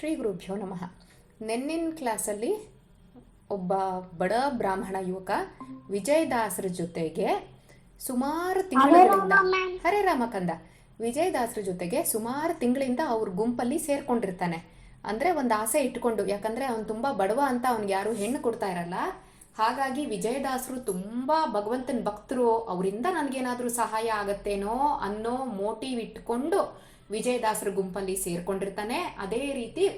ಶ್ರೀ ಗುರುಭ್ಯೋ ನಮಃ. ನೆನ್ನಿನ ಕ್ಲಾಸಲ್ಲಿ ಒಬ್ಬ ಬಡ ಬ್ರಾಹ್ಮಣ ಯುವಕ ವಿಜಯದಾಸರ ಜೊತೆಗೆ ಸುಮಾರು ತಿಂಗಳಿಂದ ಹರೇ ರಾಮಕಂದ. ವಿಜಯದಾಸರ ಜೊತೆಗೆ ಸುಮಾರು ತಿಂಗಳಿಂದ ಅವ್ರ ಗುಂಪಲ್ಲಿ ಸೇರ್ಕೊಂಡಿರ್ತಾನೆ. ಅಂದ್ರೆ ಒಂದು ಆಸೆ ಇಟ್ಕೊಂಡು ಯಾಕಂದ್ರೆ ಅವನು ತುಂಬಾ ಬಡವ ಅಂತ ಅವ್ನಿಗೆ ಯಾರು ಹೆಣ್ಣು ಕೊಡ್ತಾ ಇರಲ್ಲ. ಹಾಗಾಗಿ ವಿಜಯದಾಸರು ತುಂಬಾ ಭಗವಂತನ ಭಕ್ತರು ಅವರಿಂದ ನನಗೇನಾದರೂ ಸಹಾಯ ಆಗತ್ತೇನೋ ಅನ್ನೋ ಮೋಟಿವ್ ಇಟ್ಕೊಂಡು ವಿಜಯದಾಸರ ಗುಂಪಲ್ಲಿ ಸೇರ್ಕೊಂಡಿರ್ತಾನೆ. ಅದೇ ರೀತಿ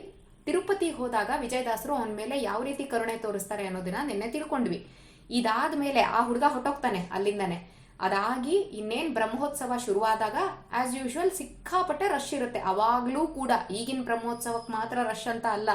ತಿರುಪತಿ ಹೋದಾಗ ವಿಜಯದಾಸರು ಅವನ ಮೇಲೆ ಯಾವ ರೀತಿ ಕರುಣೆ ತೋರಿಸ್ತಾರೆ ಅನ್ನೋದನ್ನ ನಿನ್ನೆ ತಿಳ್ಕೊಂಡ್ವಿ. ಇದಾದ ಮೇಲೆ ಆ ಹುಡುಗ ಹೊಟ್ಟೋಗ್ತಾನೆ ಅಲ್ಲಿಂದಾನೆ. ಅದಾಗಿ ಇನ್ನೇನ್ ಬ್ರಹ್ಮೋತ್ಸವ ಶುರುವಾದಾಗ ಆಸ್ ಯೂಶುವಲ್ ಸಿಕ್ಕಾಪಟ್ಟೆ ರಶ್ ಇರುತ್ತೆ. ಅವಾಗ್ಲೂ ಕೂಡ ಈಗಿನ ಬ್ರಹ್ಮೋತ್ಸವಕ್ಕೆ ಮಾತ್ರ ರಶ್ ಅಂತ ಅಲ್ಲ.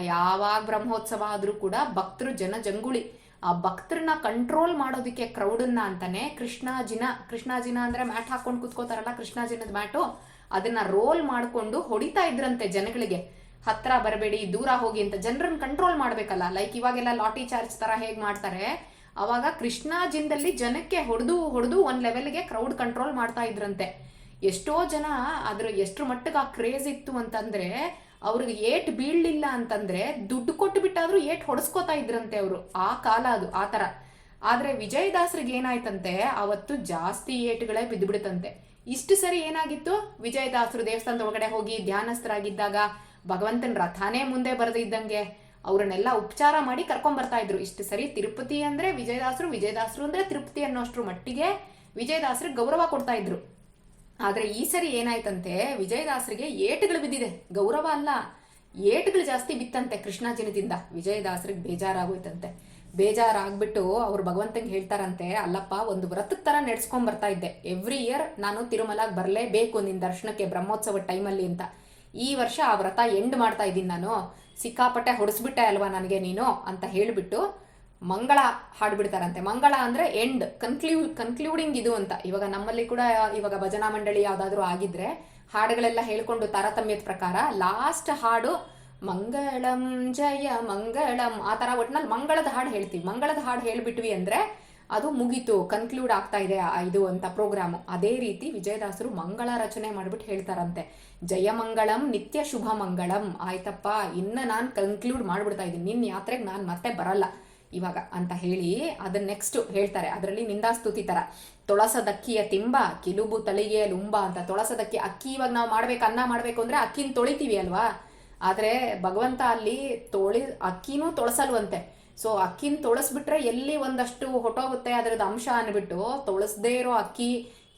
ಯಾವಾಗ ಬ್ರಹ್ಮೋತ್ಸವ ಆದ್ರೂ ಕೂಡ ಭಕ್ತರು ಜನ ಜಂಗುಳಿ. ಆ ಭಕ್ತರನ್ನ ಕಂಟ್ರೋಲ್ ಮಾಡೋದಕ್ಕೆ ಕ್ರೌಡನ್ನ ಅಂತಾನೆ ಕೃಷ್ಣಾಜಿನ. ಕೃಷ್ಣಾಜಿನ ಅಂದ್ರೆ ಮ್ಯಾಟ್ ಹಾಕೊಂಡು ಕುತ್ಕೋತಾರಲ್ಲ ಕೃಷ್ಣಾಜಿನದ ಮ್ಯಾಟು ಅದನ್ನ ರೋಲ್ ಮಾಡಿಕೊಂಡು ಹೊಡಿತಾ ಇದ್ರಂತೆ ಜನಗಳಿಗೆ. ಹತ್ರ ಬರಬೇಡಿ, ದೂರ ಹೋಗಿ ಅಂತ ಜನರನ್ನ ಕಂಟ್ರೋಲ್ ಮಾಡ್ಬೇಕಲ್ಲ. ಲೈಕ್ ಇವಾಗೆಲ್ಲ ಲಾಟಿ ಚಾರ್ಜ್ ತರ ಹೇಗ್ ಮಾಡ್ತಾರೆ? ಅವಾಗ ಕೃಷ್ಣಾಜಿಂದಲ್ಲಿ ಜನಕ್ಕೆ ಹೊಡೆದು ಹೊಡೆದು ಒಂದ್ ಲೆವೆಲ್ಗೆ ಕ್ರೌಡ್ ಕಂಟ್ರೋಲ್ ಮಾಡ್ತಾ ಇದ್ರಂತೆ. ಎಷ್ಟೋ ಜನ ಅದ್ರ ಎಷ್ಟು ಮಟ್ಟಿಗೆ ಆ ಕ್ರೇಜ್ ಇತ್ತು ಅಂತಂದ್ರೆ, ಅವ್ರಿಗೆ ಏಟ್ ಬೀಳ್ಲಿಲ್ಲ ಅಂತಂದ್ರೆ ದುಡ್ಡು ಕೊಟ್ಟು ಬಿಟ್ಟಾದ್ರೂ ಏಟ್ ಹೊಡೆಸ್ಕೋತಾ ಇದ್ರಂತೆ ಅವರು. ಆ ಕಾಲ ಅದು, ಆ ತರ. ಆದ್ರೆ ವಿಜಯದಾಸರಿಗೆ ಏನಾಯ್ತಂತೆ, ಅವತ್ತು ಜಾಸ್ತಿ ಏಟ್ಗಳೇ ಬಿದ್ದುಬಿಡುತ್ತಂತೆ ಇಷ್ಟು ಸರಿ ಏನಾಗಿತ್ತು? ವಿಜಯದಾಸರು ದೇವಸ್ಥಾನದ ಒಳಗಡೆ ಹೋಗಿ ಧ್ಯಾನಸ್ಥರಾಗಿದ್ದಾಗ ಭಗವಂತನ ರಥಾನೇ ಮುಂದೆ ಬರೆದಿದ್ದಂಗೆ ಅವರನ್ನೆಲ್ಲ ಉಪಚಾರ ಮಾಡಿ ಕರ್ಕೊಂಡ್ ಬರ್ತಾ ಇದ್ರು. ಇಷ್ಟು ಸರಿ ತಿರುಪತಿ ಅಂದ್ರೆ ವಿಜಯದಾಸರು ವಿಜಯದಾಸರು ಅಂದ್ರೆ ತಿರುಪತಿ ಅನ್ನೋಷ್ಟ್ರ ಮಟ್ಟಿಗೆ ವಿಜಯದಾಸರಿಗೆ ಗೌರವ ಕೊಡ್ತಾ ಇದ್ರು. ಆದ್ರೆ ಈ ಸರಿ ಏನಾಯ್ತಂತೆ, ವಿಜಯದಾಸರಿಗೆ ಏಟುಗಳು ಬಿದ್ದಿದೆ. ಗೌರವ ಅಲ್ಲ, ಏಟುಗಳು ಜಾಸ್ತಿ ಬಿತ್ತಂತೆ ಕೃಷ್ಣಾಜಿನದಿಂದ. ವಿಜಯದಾಸರಿಗೆ ಬೇಜಾರಾಗೋಯ್ತಂತೆ. ಬೇಜಾರಾಗ್ಬಿಟ್ಟು ಅವ್ರು ಭಗವಂತಂಗೆ ಹೇಳ್ತಾರಂತೆ, ಅಲ್ಲಪ್ಪ, ಒಂದು ವ್ರತದ ತರ ನಡ್ಸ್ಕೊಂಡ್ ಬರ್ತಾ ಇದ್ದೆ. ಎವ್ರಿ ಇಯರ್ ನಾನು ತಿರುಮಲಾಗ್ ಬರಲೇಬೇಕು ನಿನ್ ದರ್ಶನಕ್ಕೆ ಬ್ರಹ್ಮೋತ್ಸವ ಟೈಮಲ್ಲಿ ಅಂತ. ಈ ವರ್ಷ ಆ ವ್ರತ ಎಂಡ್ ಮಾಡ್ತಾ ಇದ್ದೀನಿ ನಾನು. ಸಿಕ್ಕಾಪಟ್ಟೆ ಹೊಡಿಸ್ಬಿಟ್ಟೆ ಅಲ್ವಾ ನನಗೆ ನೀನು? ಅಂತ ಹೇಳಿಬಿಟ್ಟು ಮಂಗಳ ಹಾಡ್ಬಿಡ್ತಾರಂತೆ. ಮಂಗಳ ಅಂದ್ರೆ ಎಂಡ್ ಕನ್ಕ್ಲೂ ಕನ್ಕ್ಲೂಡಿಂಗ್ ಇದು ಅಂತ. ಇವಾಗ ನಮ್ಮಲ್ಲಿ ಕೂಡ ಇವಾಗ ಭಜನಾ ಮಂಡಳಿ ಯಾವ್ದಾದ್ರು ಆಗಿದ್ರೆ ಹಾಡುಗಳೆಲ್ಲ ಹೇಳ್ಕೊಂಡು ತಾರತಮ್ಯದ ಪ್ರಕಾರ ಲಾಸ್ಟ್ ಹಾಡು ಮಂಗಳಂ ಜಯ ಮಂಗಳಂ. ಆ ತರ ಒಟ್ನಲ್ಲಿ ಮಂಗಳದ ಹಾಡು ಹೇಳ್ತೀವಿ. ಮಂಗಳದ ಹಾಡು ಹೇಳಿಬಿಟ್ವಿ ಅಂದ್ರೆ ಅದು ಮುಗೀತು ಕನ್ಕ್ಲೂಡ್ ಆಗ್ತಾ ಇದೆ ಇದು ಅಂತ ಪ್ರೋಗ್ರಾಮು ಅದೇ ರೀತಿ ವಿಜಯದಾಸರು ಮಂಗಳ ರಚನೆ ಮಾಡ್ಬಿಟ್ಟು ಹೇಳ್ತಾರಂತೆ. ಜಯ ಮಂಗಳಂ, ನಿತ್ಯ ಶುಭ ಮಂಗಳಂ. ಆಯ್ತಪ್ಪ, ಇನ್ನ ನಾನು ಕನ್ಕ್ಲೂಡ್ ಮಾಡ್ಬಿಡ್ತಾ ಇದ್ದೀನಿ. ನಿನ್ನ ಯಾತ್ರೆಗೆ ನಾನು ಮತ್ತೆ ಬರಲ್ಲ ಇವಾಗ ಅಂತ ಹೇಳಿ ಅದನ್ನ ನೆಕ್ಸ್ಟ್ ಹೇಳ್ತಾರೆ. ಅದರಲ್ಲಿ ನಿಂದಾಸ್ತುತಿ ತರ. ತೊಳಸದಕ್ಕಿಯ ತಿಂಬ, ಕಿಲುಬು ತಳಿಗೆ ಲುಂಬ ಅಂತ. ತೊಳಸದಕ್ಕಿ ಅಕ್ಕಿ ಇವಾಗ ನಾವು ಮಾಡ್ಬೇಕು, ಅನ್ನ ಮಾಡ್ಬೇಕು ಅಂದ್ರೆ ಅಕ್ಕಿನ ತೊಳಿತೀವಿ ಅಲ್ವಾ? ಆದ್ರೆ ಭಗವಂತ ಅಲ್ಲಿ ತೊಳಿ ಅಕ್ಕಿನೂ ತೊಳಸಲ್ವಂತೆ. ಸೊ ಅಕ್ಕಿನ ತೊಳಸ್ಬಿಟ್ರೆ ಎಲ್ಲಿ ಒಂದಷ್ಟು ಹೊಟ್ಟೋಗುತ್ತೆ ಅದ್ರದ್ದು ಅಂಶ ಅನ್ಬಿಟ್ಟು ತೊಳಸ್ದೇ ಇರೋ ಅಕ್ಕಿ,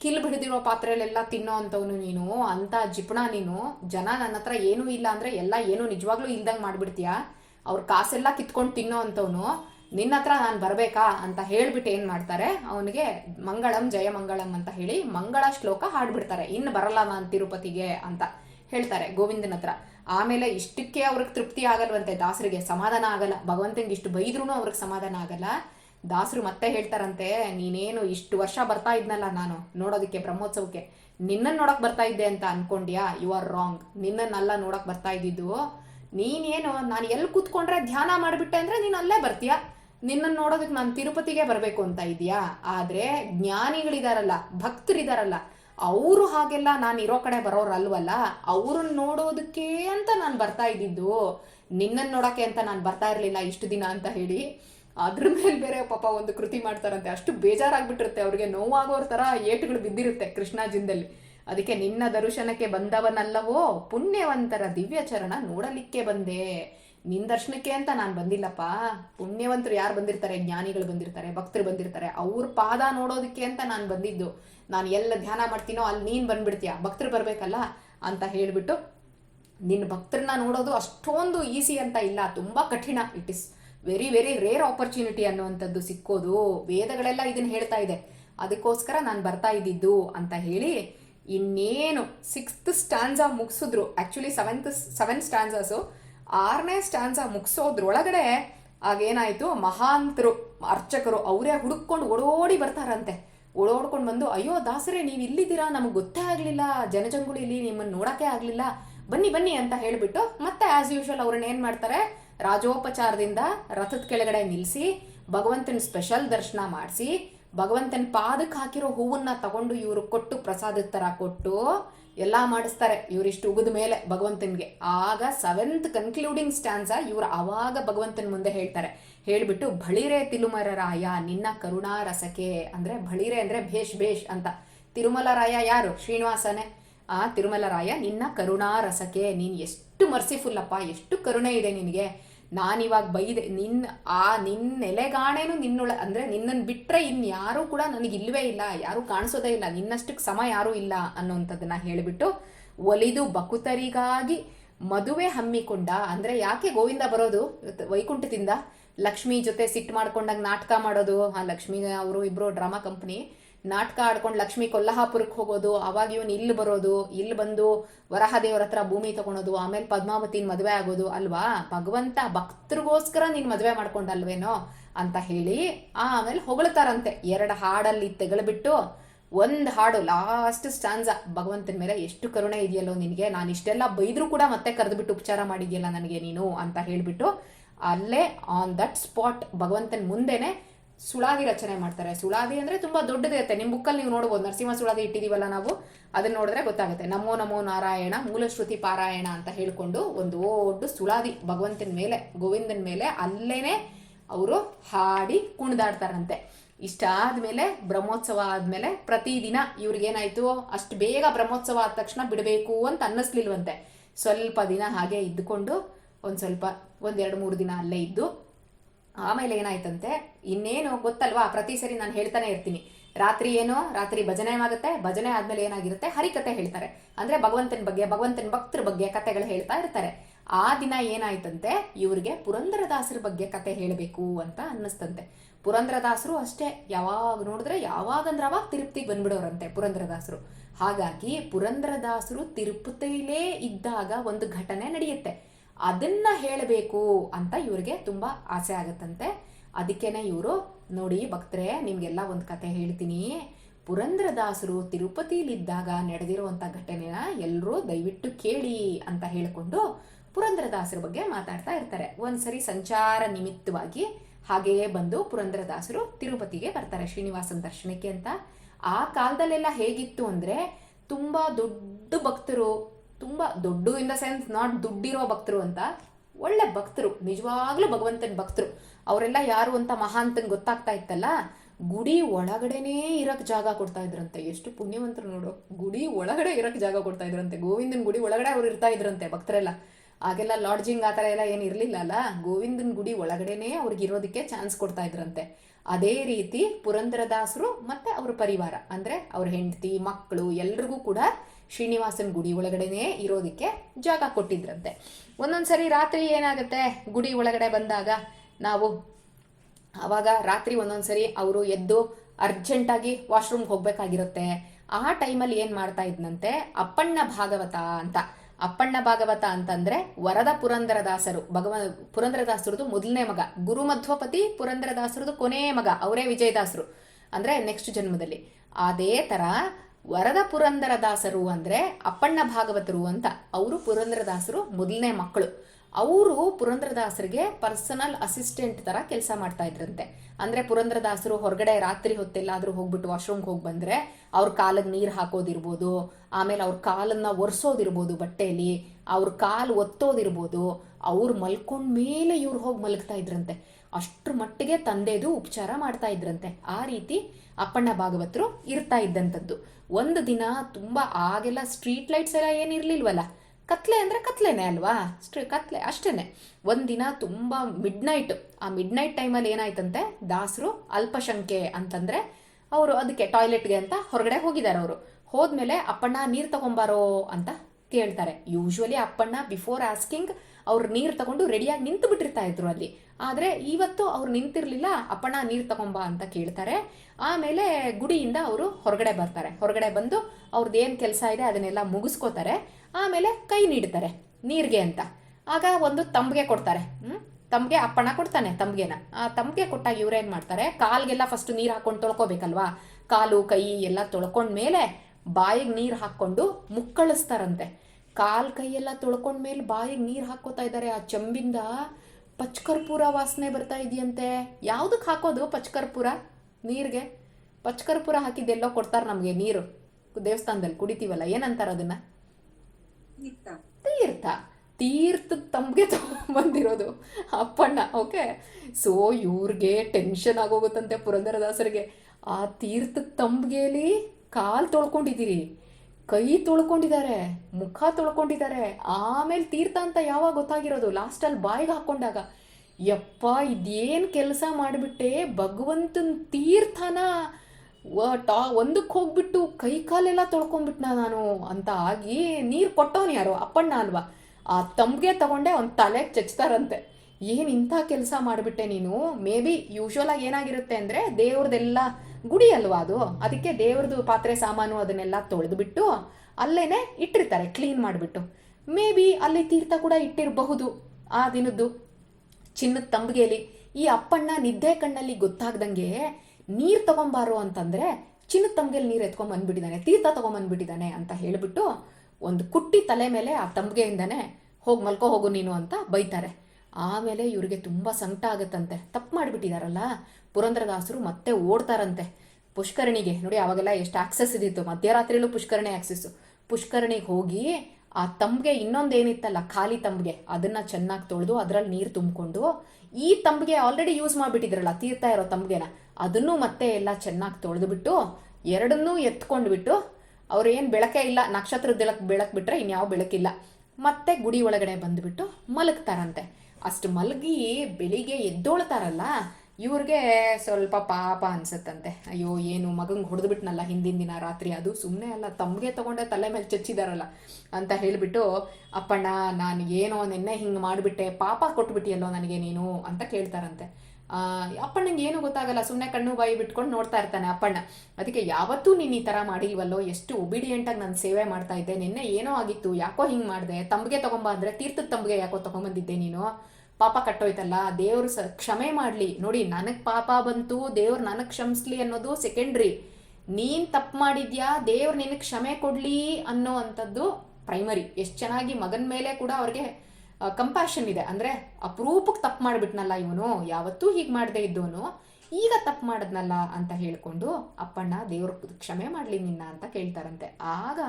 ಕಿಲ್ ಬಿಡದಿರೋ ಪಾತ್ರೆಯಲ್ಲೆಲ್ಲ ತಿನ್ನೋ ಅಂಥವ್ನು ನೀನು ಅಂತ ಜಿಪಣ ನೀನು, ಜನ ನನ್ನ ಹತ್ರ ಏನೂ ಇಲ್ಲ ಅಂದ್ರೆ ಎಲ್ಲ ಏನು ನಿಜವಾಗ್ಲೂ ಇಲ್ದಂಗೆ ಮಾಡ್ಬಿಡ್ತೀಯ? ಅವ್ರ ಕಾಸೆಲ್ಲ ಕಿತ್ಕೊಂಡು ತಿನ್ನೋ ಅಂಥವ್ನು, ನಿನ್ನ ಹತ್ರ ನಾನು ಬರಬೇಕಾ ಅಂತ ಹೇಳ್ಬಿಟ್ಟು ಏನು ಮಾಡ್ತಾರೆ? ಅವನಿಗೆ ಮಂಗಳಂ, ಜಯ ಮಂಗಳಂ ಅಂತ ಹೇಳಿ ಮಂಗಳ ಶ್ಲೋಕ ಹಾಡ್ಬಿಡ್ತಾರೆ. ಇನ್ನು ಬರಲ್ಲ ನಾನು ತಿರುಪತಿಗೆ ಅಂತ ಹೇಳ್ತಾರೆ ಗೋವಿಂದನ ಹತ್ರ. ಆಮೇಲೆ ಇಷ್ಟಕ್ಕೆ ಅವ್ರಿಗೆ ತೃಪ್ತಿ ಆಗಲ್ವಂತೆ, ದಾಸರಿಗೆ ಸಮಾಧಾನ ಆಗಲ್ಲ. ಭಗವಂತನಿಗೆ ಇಷ್ಟು ಬೈದ್ರೂ ಅವ್ರಿಗೆ ಸಮಾಧಾನ ಆಗಲ್ಲ. ದಾಸರು ಮತ್ತೆ ಹೇಳ್ತಾರಂತೆ, ನೀನೇನು ಇಷ್ಟು ವರ್ಷ ಬರ್ತಾ ಇದ್ನಲ್ಲ ನಾನು ನೋಡೋದಕ್ಕೆ, ಬ್ರಹ್ಮೋತ್ಸವಕ್ಕೆ. ನಿನ್ನನ್ನು ನೋಡಕ್ ಬರ್ತಾ ಇದ್ದೆ ಅಂತ ಅನ್ಕೊಂಡ್ಯಾ? ಯು ಆರ್ ರಾಂಗ್ ನಿನ್ನನ್ನೆಲ್ಲ ನೋಡಕ್ ಬರ್ತಾ ಇದ್ದಿದ್ದು. ನೀನೇನು, ನಾನು ಎಲ್ಲಿ ಕೂತ್ಕೊಂಡ್ರೆ ಧ್ಯಾನ ಮಾಡಿಬಿಟ್ಟೆ ಅಂದ್ರೆ ನೀನು ಅಲ್ಲೇ ಬರ್ತೀಯಾ? ನಿನ್ನನ್ನು ನೋಡೋದಕ್ಕೆ ನಾನು ತಿರುಪತಿಗೆ ಬರಬೇಕು ಅಂತ ಇದೆಯಾ ಆದ್ರೆ ಜ್ಞಾನಿಗಳಿದಾರಲ್ಲ, ಭಕ್ತರಿದಾರಲ್ಲ ಅವರು ಹಾಗೆಲ್ಲ ನಾನು ಇರೋ ಕಡೆ ಬರೋರು ಅಲ್ವಲ್ಲ ಅವ್ರನ್ನ ನೋಡೋದಕ್ಕೆ ಅಂತ ನಾನು ಬರ್ತಾ ಇದ್ದಿದ್ದು ನಿನ್ನನ್ನು ನೋಡಕ್ಕೆ ಅಂತ ನಾನು ಬರ್ತಾ ಇರಲಿಲ್ಲ ಇಷ್ಟು ದಿನ ಅಂತ ಹೇಳಿ, ಅದ್ರ ಮೇಲೆ ಬೇರೆ ಪಾಪ ಒಂದು ಕೃತಿ ಮಾಡ್ತಾರಂತೆ, ಅಷ್ಟು ಬೇಜಾರಾಗ್ಬಿಟ್ಟಿರುತ್ತೆ, ಅವ್ರಿಗೆ ನೋವಾಗೋರ್ ತರ ಏಟುಗಳು ಬಿದ್ದಿರುತ್ತೆ ಕೃಷ್ಣಾಜಿಂದಲ್ಲಿ. ಅದಕ್ಕೆ ನಿನ್ನ ದರ್ಶನಕ್ಕೆ ಬಂದವನಲ್ಲವೋ, ಪುಣ್ಯವಂತರ ದಿವ್ಯ ಚರಣ ನೋಡಲಿಕ್ಕೆ ಬಂದೆ. ನಿನ್ ದರ್ಶನಕ್ಕೆ ಅಂತ ನಾನು ಬಂದಿಲ್ಲಪ್ಪ. ಪುಣ್ಯವಂತರು ಯಾರು ಬಂದಿರ್ತಾರೆ? ಜ್ಞಾನಿಗಳು ಬಂದಿರ್ತಾರೆ, ಭಕ್ತರು ಬಂದಿರ್ತಾರೆ. ಅವ್ರ ಪಾದ ನೋಡೋದಕ್ಕೆ ಅಂತ ನಾನು ಬಂದಿದ್ದು. ನಾನು ಎಲ್ಲ ಧ್ಯಾನ ಮಾಡ್ತೀನೋ ಅಲ್ಲಿ ನೀನ್ ಬಂದ್ಬಿಡ್ತೀಯ? ಭಕ್ತರು ಬರಬೇಕಲ್ಲ ಅಂತ ಹೇಳಿಬಿಟ್ಟು ನಿನ್ನ ಭಕ್ತರನ್ನ ನೋಡೋದು ಅಷ್ಟೊಂದು ಈಸಿ ಅಂತ ಇಲ್ಲ. ತುಂಬಾ ಕಠಿಣ. It is very very rare opportunity ಅನ್ನುವಂಥದ್ದು ಸಿಕ್ಕೋದು. ವೇದಗಳೆಲ್ಲ ಇದನ್ನ ಹೇಳ್ತಾ ಇದೆ. ಅದಕ್ಕೋಸ್ಕರ ನಾನು ಬರ್ತಾ ಇದ್ದಿದ್ದು ಅಂತ ಹೇಳಿ ಇನ್ನೇನು ಸಿಕ್ಸ್ತ್ ಸ್ಟಾನ್ಸಾ ಮುಗಿಸಿದ್ರು. ಆ್ಯಕ್ಚುಲಿ ಸೆವೆಂತ್ ಸೆವೆನ್ ಸ್ಟಾನ್ಸಸು ಆರನೇ ಸ್ಟಾನ್ಸ ಮುಗಿಸೋದ್ರೊಳಗಡೆ ಆಗೇನಾಯ್ತು? ಮಹಾಂತರು, ಅರ್ಚಕರು ಅವರೇ ಹುಡುಕೊಂಡು ಓಡೋಡಿ ಬರ್ತಾರಂತೆ. ಓಡೋಡ್ಕೊಂಡು ಬಂದು, ಅಯ್ಯೋ ದಾಸರೇ, ನೀವು ಇಲ್ಲಿದ್ದೀರಾ? ನಮಗೆ ಗೊತ್ತೇ ಆಗಲಿಲ್ಲ. ಜನಜಂಗುಳಿಲಿ ನಿಮ್ಮನ್ನು ನೋಡಕ್ಕೆ ಆಗಲಿಲ್ಲ. ಬನ್ನಿ ಬನ್ನಿ ಅಂತ ಹೇಳಿಬಿಟ್ಟು ಮತ್ತೆ ಆಸ್ ಯೂಶುವಲ್ ಅವ್ರನ್ನ ಏನು ಮಾಡ್ತಾರೆ? ರಾಜೋಪಚಾರದಿಂದ ರಥದ ಕೆಳಗಡೆ ನಿಲ್ಲಿಸಿ ಭಗವಂತನ ಸ್ಪೆಷಲ್ ದರ್ಶನ ಮಾಡಿಸಿ ಭಗವಂತನ ಪಾದಕ್ಕೆ ಹಾಕಿರೋ ಹೂವನ್ನ ತಗೊಂಡು ಇವರು ಕೊಟ್ಟು ಪ್ರಸಾದದ ಥರ ಕೊಟ್ಟು ಎಲ್ಲ ಮಾಡಿಸ್ತಾರೆ. ಇವರಿಷ್ಟು ಉಗಿದ ಮೇಲೆ ಭಗವಂತನಿಗೆ. ಆಗ ಸೆವೆಂತ್ ಕನ್ಕ್ಲೂಡಿಂಗ್ ಸ್ಟ್ಯಾನ್ಸ ಇವ್ರು ಆವಾಗ ಭಗವಂತನ ಮುಂದೆ ಹೇಳ್ತಾರೆ. ಹೇಳ್ಬಿಟ್ಟು ಬಳಿರೆ ತಿಲುಮರರಾಯ ರಾಯ, ನಿನ್ನ ಕರುಣಾ ರಸಕೆ ಅಂದ್ರೆ ಬಳಿರೆ ಅಂದ್ರೆ ಭೇಷ್ ಭೇಷ್ ಅಂತ. ತಿರುಮಲ ರಾಯ ಯಾರು? ಶ್ರೀನಿವಾಸನೇ. ಆ, ತಿರುಮಲ ರಾಯ, ನಿನ್ನ ಕರುಣಾ ರಸಕೆ ನೀನ್ ಎಷ್ಟು ಮರ್ಸಿಫುಲ್ ಅಪ್ಪ, ಎಷ್ಟು ಕರುಣೆ ಇದೆ ನಿನಗೆ. ನಾನಿವಾಗ ಬೈದೆ ನಿನ್ನ ಆ ನಿನ್ನ ನೆಲೆಗಾಣೇನು ನಿನ್ನೊಳ, ಅಂದ್ರೆ ನಿನ್ನನ್ನು ಬಿಟ್ರೆ ಇನ್ಯಾರೂ ಕೂಡ ನನಗೆ ಇಲ್ಲವೇ ಇಲ್ಲ, ಯಾರೂ ಕಾಣಿಸೋದೇ ಇಲ್ಲ ನಿನ್ನಷ್ಟಕ್ಕೆ ಸಮ ಯಾರೂ ಇಲ್ಲ ಅನ್ನೋಂಥದ್ದನ್ನ ಹೇಳಿಬಿಟ್ಟು ಒಲಿದು ಬಕುತರಿಗಾಗಿ ಮದುವೆ ಹಮ್ಮಿಕೊಂಡ, ಅಂದ್ರೆ ಯಾಕೆ ಗೋವಿಂದ ಬರೋದು? ವೈಕುಂಠದಿಂದ ಲಕ್ಷ್ಮಿ ಜೊತೆ ಸಿಟ್ಟು ಮಾಡ್ಕೊಂಡಾಗ ನಾಟಕ ಮಾಡೋದು, ಆ ಲಕ್ಷ್ಮಿ ಅವರು ಇಬ್ಬರು ಡ್ರಾಮಾ ಕಂಪ್ನಿ. ನಾಟಕ ಆಡ್ಕೊಂಡು ಲಕ್ಷ್ಮಿ ಕೊಲ್ಲಹಾಪುರಕ್ಕೆ ಹೋಗೋದು, ಅವಾಗ ಇವನು ಇಲ್ಲಿ ಬರೋದು, ಇಲ್ಲಿ ಬಂದು ವರಹದೇವರ ಹತ್ರ ಭೂಮಿ ತಗೊಳೋದು, ಆಮೇಲೆ ಪದ್ಮಾವತಿನ ಮದುವೆ ಆಗೋದು ಅಲ್ವಾ? ಭಗವಂತ ಭಕ್ತರಿಗೋಸ್ಕರ ನೀನು ಮದುವೆ ಮಾಡ್ಕೊಂಡಲ್ವೇನೋ ಅಂತ ಹೇಳಿ ಆಮೇಲೆ ಹೊಗಳ್ತಾರಂತೆ. ಎರಡು ಹಾಡಲ್ಲಿ ತೆಗಳ್ಬಿಟ್ಟು ಒಂದು ಹಾಡು, ಲಾಸ್ಟ್ ಸ್ಟಾನ್ಸ ಭಗವಂತನ ಮೇಲೆ ಎಷ್ಟು ಕರುಣೆ ಇದೆಯಲ್ಲೋ ನಿನಗೆ, ನಾನು ಇಷ್ಟೆಲ್ಲ ಬೈದರೂ ಕೂಡ ಮತ್ತೆ ಕರೆದುಬಿಟ್ಟು ಉಪಚಾರ ಮಾಡಿದ್ಯಲ್ಲ ನನಗೆ ನೀನು ಅಂತ ಹೇಳಿಬಿಟ್ಟು ಅಲ್ಲೇ ಆನ್ ದಟ್ ಸ್ಪಾಟ್ ಭಗವಂತನ ಮುಂದೆನೆ ಸುಳಾದಿ ರಚನೆ ಮಾಡ್ತಾರೆ. ಸುಳಾದಿ ಅಂದ್ರೆ ತುಂಬಾ ದೊಡ್ಡದಿರುತ್ತೆ. ನಿಮ್ಮ ಬುಕ್ಕಲ್ಲಿ ನೀವು ನೋಡ್ಬೋದು, ನರಸಿಂಹ ಸುಳಾದಿ ಇಟ್ಟಿದೀವಲ್ಲ ನಾವು? ಅದನ್ನ ನೋಡಿದ್ರೆ ಗೊತ್ತಾಗುತ್ತೆ. ನಮೋ ನಮೋ ನಾರಾಯಣ, ಮೂಲಶ್ರುತಿ ಪಾರಾಯಣ ಅಂತ ಹೇಳ್ಕೊಂಡು ಒಂದು ದೊಡ್ಡ ಸುಳಾದಿ ಭಗವಂತನ ಮೇಲೆ, ಗೋವಿಂದನ ಮೇಲೆ ಅಲ್ಲೇನೆ ಅವರು ಹಾಡಿ ಕುಣಿದಾಡ್ತಾರಂತೆ. ಇಷ್ಟಾದ್ಮೇಲೆ ಬ್ರಹ್ಮೋತ್ಸವ ಆದ್ಮೇಲೆ ಪ್ರತಿದಿನ ಇವ್ರಿಗೇನಾಯ್ತು ಅಷ್ಟು ಬೇಗ ಬ್ರಹ್ಮೋತ್ಸವ ಆದ ತಕ್ಷಣ ಬಿಡಬೇಕು ಅಂತ ಅನ್ನಿಸ್ಲಿಲ್ವಂತೆ. ಸ್ವಲ್ಪ ದಿನ ಹಾಗೆ ಇದ್ದುಕೊಂಡು ಒಂದ್ ಸ್ವಲ್ಪ ಒಂದೆರಡು ಮೂರು ದಿನ ಅಲ್ಲೇ ಇದ್ದು ಆಮೇಲೆ ಏನಾಯ್ತಂತೆ? ಇನ್ನೇನು ಗೊತ್ತಲ್ವಾ? ಪ್ರತಿ ಸರಿ ನಾನು ಹೇಳ್ತಾನೆ ಇರ್ತೀನಿ. ರಾತ್ರಿ ಏನೋ, ರಾತ್ರಿ ಭಜನೆ ಆಗುತ್ತೆ, ಭಜನೆ ಆದ್ಮೇಲೆ ಏನಾಗಿರುತ್ತೆ? ಹರಿಕತೆ ಹೇಳ್ತಾರೆ. ಅಂದ್ರೆ ಭಗವಂತನ ಬಗ್ಗೆ, ಭಗವಂತನ ಭಕ್ತರ ಬಗ್ಗೆ ಕತೆಗಳು ಹೇಳ್ತಾ ಇರ್ತಾರೆ. ಆ ದಿನ ಏನಾಯ್ತಂತೆ? ಇವ್ರಿಗೆ ಪುರಂದರದಾಸರ ಬಗ್ಗೆ ಕತೆ ಹೇಳಬೇಕು ಅಂತ ಅನ್ನಿಸ್ತಂತೆ. ಪುರಂದ್ರದಾಸರು ಅಷ್ಟೇ. ಯಾವಾಗ ನೋಡಿದ್ರೆ ಯಾವಾಗಂದ್ರೆ ಅವಾಗ ತಿರುಪ್ತಿಗೆ ಬಂದ್ಬಿಡೋರಂತೆ ಪುರಂದ್ರದಾಸರು. ಹಾಗಾಗಿ ಪುರಂದ್ರದಾಸರು ತಿರುಪತಿಲೇ ಇದ್ದಾಗ ಒಂದು ಘಟನೆ ನಡೆಯುತ್ತೆ. ಅದನ್ನ ಹೇಳಬೇಕು ಅಂತ ಇವ್ರಿಗೆ ತುಂಬಾ ಆಸೆ ಆಗತ್ತಂತೆ. ಅದಕ್ಕೇನೆ ಇವರು, ನೋಡಿ ಭಕ್ತರೆ, ನಿಮ್ಗೆಲ್ಲ ಒಂದು ಕತೆ ಹೇಳ್ತೀನಿ. ಪುರಂದ್ರದಾಸರು ತಿರುಪತಿಲಿದ್ದಾಗ ನಡೆದಿರುವಂತ ಘಟನೆನ ಎಲ್ಲರೂ ದಯವಿಟ್ಟು ಕೇಳಿ ಅಂತ ಹೇಳಿಕೊಂಡು ಪುರಂದ್ರದಾಸರ ಬಗ್ಗೆ ಮಾತಾಡ್ತಾ ಇರ್ತಾರೆ. ಒಂದ್ಸರಿ ಸಂಚಾರ ನಿಮಿತ್ತವಾಗಿ ಹಾಗೆಯೇ ಬಂದು ಪುರಂದ್ರದಾಸರು ತಿರುಪತಿಗೆ ಬರ್ತಾರೆ ಶ್ರೀನಿವಾಸನ ದರ್ಶನಕ್ಕೆ ಅಂತ. ಆ ಕಾಲದಲ್ಲೆಲ್ಲ ಹೇಗಿತ್ತು ಅಂದ್ರೆ ತುಂಬಾ ದೊಡ್ಡ ಭಕ್ತರು ತುಂಬಾ ದೊಡ್ಡ ಇನ್ ದ ಸೆನ್ಸ್ ನಾಟ್ ದುಡ್ಡಿರೋ ಭಕ್ತರು ಅಂತ ಒಳ್ಳೆ ಭಕ್ತರು, ನಿಜವಾಗ್ಲೂ ಭಗವಂತನ ಭಕ್ತರು. ಅವರೆಲ್ಲ ಯಾರು ಅಂತ ಮಹಾಂತನ್ ಗೊತ್ತಾಗ್ತಾ ಇತ್ತಲ್ಲ? ಗುಡಿ ಒಳಗಡೆನೇ ಇರಕ್ ಜಾಗ ಕೊಡ್ತಾ ಇದ್ರಂತೆ. ಎಷ್ಟು ಪುಣ್ಯವಂತರು ನೋಡು. ಗುಡಿ ಒಳಗಡೆ ಇರಕ್ ಜಾಗ ಕೊಡ್ತಾ ಇದ್ರಂತೆ. ಗೋವಿಂದನ್ ಗುಡಿ ಒಳಗಡೆ ಅವ್ರು ಇರ್ತಾ ಇದ್ರಂತೆ ಭಕ್ತರೆಲ್ಲ. ಆಗೆಲ್ಲ ಲಾಡ್ಜಿಂಗ್ ಆ ಥರ ಎಲ್ಲ ಏನು ಇರಲಿಲ್ಲ ಅಲ್ಲ? ಗೋವಿಂದನ ಗುಡಿ ಒಳಗಡೆನೇ ಅವ್ರಿಗೆ ಇರೋದಕ್ಕೆ ಚಾನ್ಸ್ ಕೊಡ್ತಾ ಇದ್ರಂತೆ. ಅದೇ ರೀತಿ ಪುರಂದರದಾಸರು ಮತ್ತೆ ಅವ್ರ ಪರಿವಾರ. ಅಂದ್ರೆ ಅವ್ರ ಹೆಂಡತಿ, ಮಕ್ಕಳು ಎಲ್ರಿಗೂ ಕೂಡ ಶ್ರೀನಿವಾಸನ್ ಗುಡಿ ಒಳಗಡೆನೆ ಇರೋದಕ್ಕೆ ಜಾಗ ಕೊಟ್ಟಿದ್ರಂತೆ. ಒಂದೊಂದ್ಸರಿ ರಾತ್ರಿ ಏನಾಗುತ್ತೆ? ಗುಡಿ ಒಳಗಡೆ ಬಂದಾಗ ನಾವು ಅವಾಗ ರಾತ್ರಿ ಒಂದೊಂದ್ಸರಿ ಅವರು ಎದ್ದು ಅರ್ಜೆಂಟಾಗಿ ವಾಶ್ರೂಮ್ಗೆ ಹೋಗ್ಬೇಕಾಗಿರುತ್ತೆ. ಆ ಟೈಮಲ್ಲಿ ಏನ್ ಮಾಡ್ತಾ ಇದ್ನಂತೆ? ಅಪ್ಪಣ್ಣ ಭಾಗವತ ಅಂತ. ಅಪ್ಪಣ್ಣ ಭಾಗವತ ಅಂತಂದ್ರೆ ವರದ ಪುರಂದರದಾಸರು. ಭಗವ, ಪುರಂದರದಾಸರದು ಮೊದಲನೇ ಮಗ. ಗುರುಮಧ್ವಪತಿ ಪುರಂದರದಾಸರದು ಕೊನೆಯ ಮಗ. ಅವರೇ ವಿಜಯದಾಸರು. ಅಂದ್ರೆ ನೆಕ್ಸ್ಟ್ ಜನ್ಮದಲ್ಲಿ. ಅದೇ ತರ ವರದ ಪುರಂದರದಾಸರು ಅಂದ್ರೆ ಅಪ್ಪಣ್ಣ ಭಾಗವತರು ಅಂತ. ಅವರು ಪುರಂದರದಾಸರು ಮೊದಲನೇ ಮಕ್ಕಳು. ಅವರು ಪುರಂದ್ರದಾಸರಿಗೆ ಪರ್ಸನಲ್ ಅಸಿಸ್ಟೆಂಟ್ ತರ ಕೆಲಸ ಮಾಡ್ತಾ ಇದ್ರಂತೆ. ಅಂದ್ರೆ ಪುರಂದ್ರದಾಸರು ಹೊರಗಡೆ ರಾತ್ರಿ ಹೊತ್ತೆಲ್ಲಾದ್ರೂ ಹೋಗ್ಬಿಟ್ಟು ವಾಶ್ರೂಮ್ಗೆ ಹೋಗಿ ಬಂದ್ರೆ ಅವ್ರ ಕಾಲಿಗೆ ನೀರು ಹಾಕೋದಿರ್ಬೋದು, ಆಮೇಲೆ ಅವ್ರ ಕಾಲನ್ನ ಒರೆಸೋದಿರ್ಬೋದು ಬಟ್ಟೆಯಲ್ಲಿ ಅವ್ರ ಕಾಲು ಒತ್ತೋದಿರ್ಬೋದು, ಅವ್ರು ಮಲ್ಕೊಂಡ ಮೇಲೆ ಇವ್ರು ಹೋಗಿ ಮಲಗ್ತಾ ಇದ್ರಂತೆ. ಅಷ್ಟ್ರ ಮಟ್ಟಿಗೆ ತಂದೆದು ಉಪಚಾರ ಮಾಡ್ತಾ ಇದ್ರಂತೆ. ಆ ರೀತಿ ಅಪ್ಪಣ್ಣ ಭಾಗವತರು ಇರ್ತಾ ಇದ್ದಂಥದ್ದು ಒಂದು ದಿನ ತುಂಬಾ ಆಗೆಲ್ಲ ಸ್ಟ್ರೀಟ್ ಲೈಟ್ಸ್ ಎಲ್ಲ ಏನಿರ್ಲಿಲ್ವಲ್ಲ ಕತ್ಲೆ ಅಂದರೆ ಕತ್ಲೆನೆ ಅಲ್ವಾ? ಅಷ್ಟೇ ಕತ್ಲೆ, ಅಷ್ಟೇನೆ. ಒಂದಿನ ತುಂಬಾ ಮಿಡ್ ನೈಟ್ ಆ ಮಿಡ್ ನೈಟ್ ಟೈಮಲ್ಲಿ ಏನಾಯ್ತಂತೆ? ದಾಸರು ಅಲ್ಪಶಂಕೆ ಅಂತಂದ್ರೆ ಅವರು ಅದಕ್ಕೆ ಟಾಯ್ಲೆಟ್ಗೆ ಅಂತ ಹೊರಗಡೆ ಹೋಗಿದ್ದಾರೆ ಅವರು. ಹೋದ್ಮೇಲೆ ಅಪ್ಪಣ್ಣ ನೀರು ತಗೊಂಬಾರೋ ಅಂತ ಕೇಳ್ತಾರೆ. ಯೂಶ್ವಲಿ ಅಪ್ಪಣ್ಣ ಬಿಫೋರ್ ಆಸ್ಕಿಂಗ್ ಅವ್ರು ನೀರು ತಗೊಂಡು ರೆಡಿಯಾಗಿ ನಿಂತು ಬಿಟ್ಟಿರ್ತಾ ಇದ್ರು ಅಲ್ಲಿ. ಆದ್ರೆ ಇವತ್ತು ಅವ್ರು ನಿಂತಿರಲಿಲ್ಲ ಅಪ್ಪಣ ನೀರು ತಗೊಂಬ ಅಂತ ಕೇಳ್ತಾರೆ. ಆಮೇಲೆ ಗುಡಿಯಿಂದ ಅವರು ಹೊರಗಡೆ ಬರ್ತಾರೆ. ಹೊರಗಡೆ ಬಂದು ಅವ್ರದ್ದು ಏನು ಕೆಲಸ ಇದೆ ಅದನ್ನೆಲ್ಲ ಮುಗಿಸ್ಕೋತಾರೆ. ಆಮೇಲೆ ಕೈ ನೀಡ್ತಾರೆ, ನೀರಿಗೆ ಅಂತ. ಆಗ ಒಂದು ತಂಬಿಗೆ ಕೊಡ್ತಾರೆ. ಹ್ಮ್? ತಮ್ಗೆ ಅಪ್ಪಣ ಕೊಡ್ತಾನೆ, ತಂಬ್ಗೆನ. ಆ ತಂಬ್ಗೆ ಕೊಟ್ಟಾಗ ಏನು ಮಾಡ್ತಾರೆ, ಕಾಲ್ಗೆಲ್ಲ ಫಸ್ಟ್ ನೀರು ಹಾಕೊಂಡು ತೊಳ್ಕೊಬೇಕಲ್ವಾ? ಕಾಲು, ಕೈ ಎಲ್ಲ ತೊಳ್ಕೊಂಡ್ಮೇಲೆ ಬಾಯಿಗೆ ನೀರು ಹಾಕೊಂಡು ಮುಕ್ಕಳಿಸ್ತಾರಂತೆ. ಕಾಲ್ ಕೈಯೆಲ್ಲ ತೊಳ್ಕೊಂಡ್ಮೇಲೆ ಬಾಯಿಗೆ ನೀರು ಹಾಕೋತಾ ಇದ್ದಾರೆ ಆ ಚಂಬಿಂದ. ಪಚ್ಕರ್ಪೂರ ವಾಸನೆ ಬರ್ತಾ ಇದೆಯಂತೆ? ಯಾವ್ದಕ್ಕೆ ಹಾಕೋದು ಪಚ್ಕರ್ಪೂರ? ನೀರಿಗೆ? ಪಚ್ಕರ್ಪೂರ ಹಾಕಿದ್ದೆಲ್ಲೋ ಕೊಡ್ತಾರೆ ನಮಗೆ ನೀರು. ದೇವಸ್ಥಾನದಲ್ಲಿ ಕುಡಿತೀವಲ್ಲ ಏನಂತಾರೆ ಅದನ್ನ? ತೀರ್ಥ. ತೀರ್ಥ. ತಮಗೆ ಬಂದಿರೋದು ಅಪ್ಪಣ್ಣ ಓಕೆ? ಸೊ ಇವ್ರಿಗೆ ಟೆನ್ಷನ್ ಆಗೋಗುತ್ತಂತೆ ಪುರಂದರದಾಸರಿಗೆ. ಆ ತೀರ್ಥ ತಂಬ್ಗೆಲಿ ಕಾಲು ತೊಳ್ಕೊಂಡಿದ್ದೀರಿ. ಕೈ ತೊಳ್ಕೊಂಡಿದ್ದಾರೆ, ಮುಖ ತೊಳ್ಕೊಂಡಿದ್ದಾರೆ, ಆಮೇಲೆ ತೀರ್ಥ ಅಂತ ಯಾವಾಗ ಗೊತ್ತಾಗಿರೋದು? ಲಾಸ್ಟಲ್ಲಿ ಬಾಯಿಗೆ ಹಾಕ್ಕೊಂಡಾಗ ಯಪ್ಪ, ಇದೇನು ಕೆಲಸ ಮಾಡಿಬಿಟ್ಟೆ? ಭಗವಂತನ ತೀರ್ಥನ ಟಾ ಒಂದಕ್ಕೆ ಹೋಗ್ಬಿಟ್ಟು ಕೈ ಕಾಲೆಲ್ಲ ತೊಳ್ಕೊಂಡ್ಬಿಟ್ನ ನಾನು? ಅಂತ ಆಗಿ ನೀರು ಕೊಟ್ಟವನು ಯಾರು? ಅಪ್ಪಣ್ಣ ಅಲ್ವಾ? ಆ ತಂಬಿಗೆ ತಗೊಂಡೆ, ಅವ್ನು ತಲೆಗೆ ಚಚ್ತಾರಂತೆ. ಏನು ಇಂಥ ಕೆಲಸ ಮಾಡಿಬಿಟ್ಟೆ ನೀನು? ಮೇ ಬಿ ಯೂಶ್ವಲಾಗಿ ಏನಾಗಿರುತ್ತೆ ಅಂದರೆ ದೇವ್ರದೆಲ್ಲ ಗುಡಿ ಅಲ್ವಾ ಅದು? ಅದಕ್ಕೆ ದೇವ್ರದ್ದು ಪಾತ್ರೆ, ಸಾಮಾನು ಅದನ್ನೆಲ್ಲ ತೊಳೆದುಬಿಟ್ಟು ಅಲ್ಲೇನೆ ಇಟ್ಟಿರ್ತಾರೆ ಕ್ಲೀನ್ ಮಾಡಿಬಿಟ್ಟು. ಮೇ ಬಿ ಅಲ್ಲಿ ತೀರ್ಥ ಕೂಡ ಇಟ್ಟಿರಬಹುದು ಆ ದಿನದ್ದು. ಚಿನ್ನದ ತಂಬಿಗೆಯಲ್ಲಿ ಈ ಅಪ್ಪಣ್ಣ ನಿದ್ದೆ ಕಣ್ಣಲ್ಲಿ ಗೊತ್ತಾಗ್ದಂಗೆ ನೀರು ತಗೊಂಬಾರು ಅಂತಂದ್ರೆ ಚಿನ್ನದ ತಂಬಿಗೆಲಿ ನೀರು ಎತ್ಕೊಂಡ್ ಬಂದ್ಬಿಟ್ಟಿದ್ದಾನೆ ತೀರ್ಥ ತಗೊಂಬಂದ್ಬಿಟ್ಟಿದ್ದಾನೆ ಅಂತ ಹೇಳಿಬಿಟ್ಟು ಒಂದು ಕುಟ್ಟಿ ತಲೆ ಮೇಲೆ ಆ ತಂಬಿಗೆಯಿಂದನೇ ಹೋಗಿ ಮಲ್ಕೋ ಹೋಗು ನೀನು ಅಂತ ಬೈತಾರೆ. ಆಮೇಲೆ ಇವರಿಗೆ ತುಂಬ ಸಂಕಟ ಆಗುತ್ತಂತೆ. ತಪ್ಪು ಮಾಡಿಬಿಟ್ಟಿದಾರಲ್ಲ? ಪುರಂದ್ರದಾಸರು ಮತ್ತೆ ಓಡ್ತಾರಂತೆ. ಪುಷ್ಕರಣಿಗೆ, ನೋಡಿ ಅವಾಗೆಲ್ಲ ಎಷ್ಟು ಆಕ್ಸೆಸ್ ಇದ್ದಿತ್ತು. ಮಧ್ಯರಾತ್ರಿಯಲ್ಲೂ ಪುಷ್ಕರಣಿ ಆಕ್ಸೆಸ್ಸು ಪುಷ್ಕರಣಿಗೆ ಹೋಗಿ ಆ ತಂಬಿಗೆ ಇನ್ನೊಂದೇನಿತ್ತಲ್ಲ, ಖಾಲಿ ತಂಬಿಗೆ, ಅದನ್ನ ಚೆನ್ನಾಗಿ ತೊಳೆದು ಅದರಲ್ಲಿ ನೀರು ತುಂಬಿಕೊಂಡು, ಈ ತಂಬಿಗೆ ಆಲ್ರೆಡಿ ಯೂಸ್ ಮಾಡಿಬಿಟ್ಟಿದ್ರಲ್ಲ ತೀರ್ಥ ಇರೋ ತಂಬಿಗೆನ, ಅದನ್ನು ಮತ್ತೆ ಎಲ್ಲ ಚೆನ್ನಾಗಿ ತೊಳೆದುಬಿಟ್ಟು, ಎರಡನ್ನೂ ಎತ್ಕೊಂಡ್ಬಿಟ್ಟು ಬಿಟ್ಟು ಏನು ಬೆಳಕೇ ಇಲ್ಲ, ನಕ್ಷತ್ರದ ಬೆಳಕು ಬೆಳಕು ಬಿಟ್ರೆ ಇನ್ಯಾವ ಬೆಳಕಿಲ್ಲ. ಮತ್ತೆ ಗುಡಿ ಒಳಗಡೆ ಬಂದುಬಿಟ್ಟು ಮಲಗ್ತಾರಂತೆ. ಅಷ್ಟು ಮಲಗಿ ಬೆಳಿಗ್ಗೆ ಎದ್ದೋಳ್ತಾರಲ್ಲ, ಇವ್ರಿಗೆ ಸ್ವಲ್ಪ ಪಾಪ ಅನ್ಸತ್ತಂತೆ. ಅಯ್ಯೋ, ಏನು ಮಗಂಗೆ ಹೊಡೆದ್ಬಿಟ್ನಲ್ಲ ಹಿಂದಿನ ದಿನ ರಾತ್ರಿ, ಅದು ಸುಮ್ಮನೆ ಅಲ್ಲ, ತಮಗೆ ತಗೊಂಡೆ ತಲೆ ಮೇಲೆ ಚಚ್ಚಿದಾರಲ್ಲ ಅಂತ ಹೇಳಿಬಿಟ್ಟು, ಅಪ್ಪಣ್ಣ, ನಾನು ಏನೋ ನಿನ್ನೆ ಹಿಂಗೆ ಮಾಡಿಬಿಟ್ಟೆ, ಪಾಪ ಕೊಟ್ಬಿಟ್ಟಿಯಲ್ಲೋ ನನಗೆ ನೀನು? ಅಂತ ಕೇಳ್ತಾರಂತೆ. ಅಪ್ಪಣ್ಣಂಗೆ ಏನು ಗೊತ್ತಾಗಲ್ಲ ಸುಮ್ಮನೆ ಕಣ್ಣು ಬಾಯಿ ಬಿಟ್ಕೊಂಡು ನೋಡ್ತಾ ಇರ್ತಾನೆ ಅಪ್ಪಣ್ಣ. ಅದಕ್ಕೆ ಯಾವತ್ತೂ ನೀನು ಈ ಥರ ಮಾಡಿಲ್ವಲ್ಲೋ, ಎಷ್ಟು ಒಬಿಡಿಯೆಂಟಾಗಿ ನಾನು ಸೇವೆ ಮಾಡ್ತಾ ಇದ್ದೆ, ನಿನ್ನೆ ಏನೋ ಆಗಿತ್ತು, ಯಾಕೋ ಹಿಂಗೆ ಮಾಡಿದೆ, ತಂಬಿಗೆ ತಗೊಂಬ ಅಂದರೆ ತೀರ್ಥದ ತಂಬಿಗೆ ಯಾಕೋ ತಗೊಂಬಂದಿದ್ದೆ ನೀನು? ಪಾಪ ಕಟ್ಟೋಯ್ತಲ್ಲ, ದೇವ್ರು ಸ, ಕ್ಷಮೆ ಮಾಡಲಿ. ನೋಡಿ, ನನಗೆ ಪಾಪ ಬಂತು, ದೇವ್ರು ನನಗೆ ಕ್ಷಮಿಸ್ಲಿ ಅನ್ನೋದು ಸೆಕೆಂಡ್ರಿ ನೀನು ತಪ್ಪು ಮಾಡಿದ್ಯಾ, ದೇವ್ರು ನಿನಗೆ ಕ್ಷಮೆ ಕೊಡಲಿ ಅನ್ನೋ ಅಂಥದ್ದು ಪ್ರೈಮರಿ ಎಷ್ಟು ಚೆನ್ನಾಗಿ ಮಗನ ಮೇಲೆ ಕೂಡ ಅವ್ರಿಗೆ ಕಂಪ್ಯಾಷನ್ ಇದೆ. ಅಂದರೆ ಅಪರೂಪಕ್ಕೆ ತಪ್ಪು ಮಾಡಿಬಿಟ್ನಲ್ಲ ಇವನು, ಯಾವತ್ತೂ ಹೀಗೆ ಮಾಡದೇ ಇದ್ದವನು, ಈಗ ತಪ್ಪು ಮಾಡಿದ್ನಲ್ಲ ಅಂತ ಹೇಳ್ಕೊಂಡು ಅಪ್ಪಣ್ಣ ದೇವ್ರ ಕ್ಷಮೆ ಮಾಡಲಿ ನಿನ್ನ ಅಂತ ಕೇಳ್ತಾರಂತೆ. ಆಗ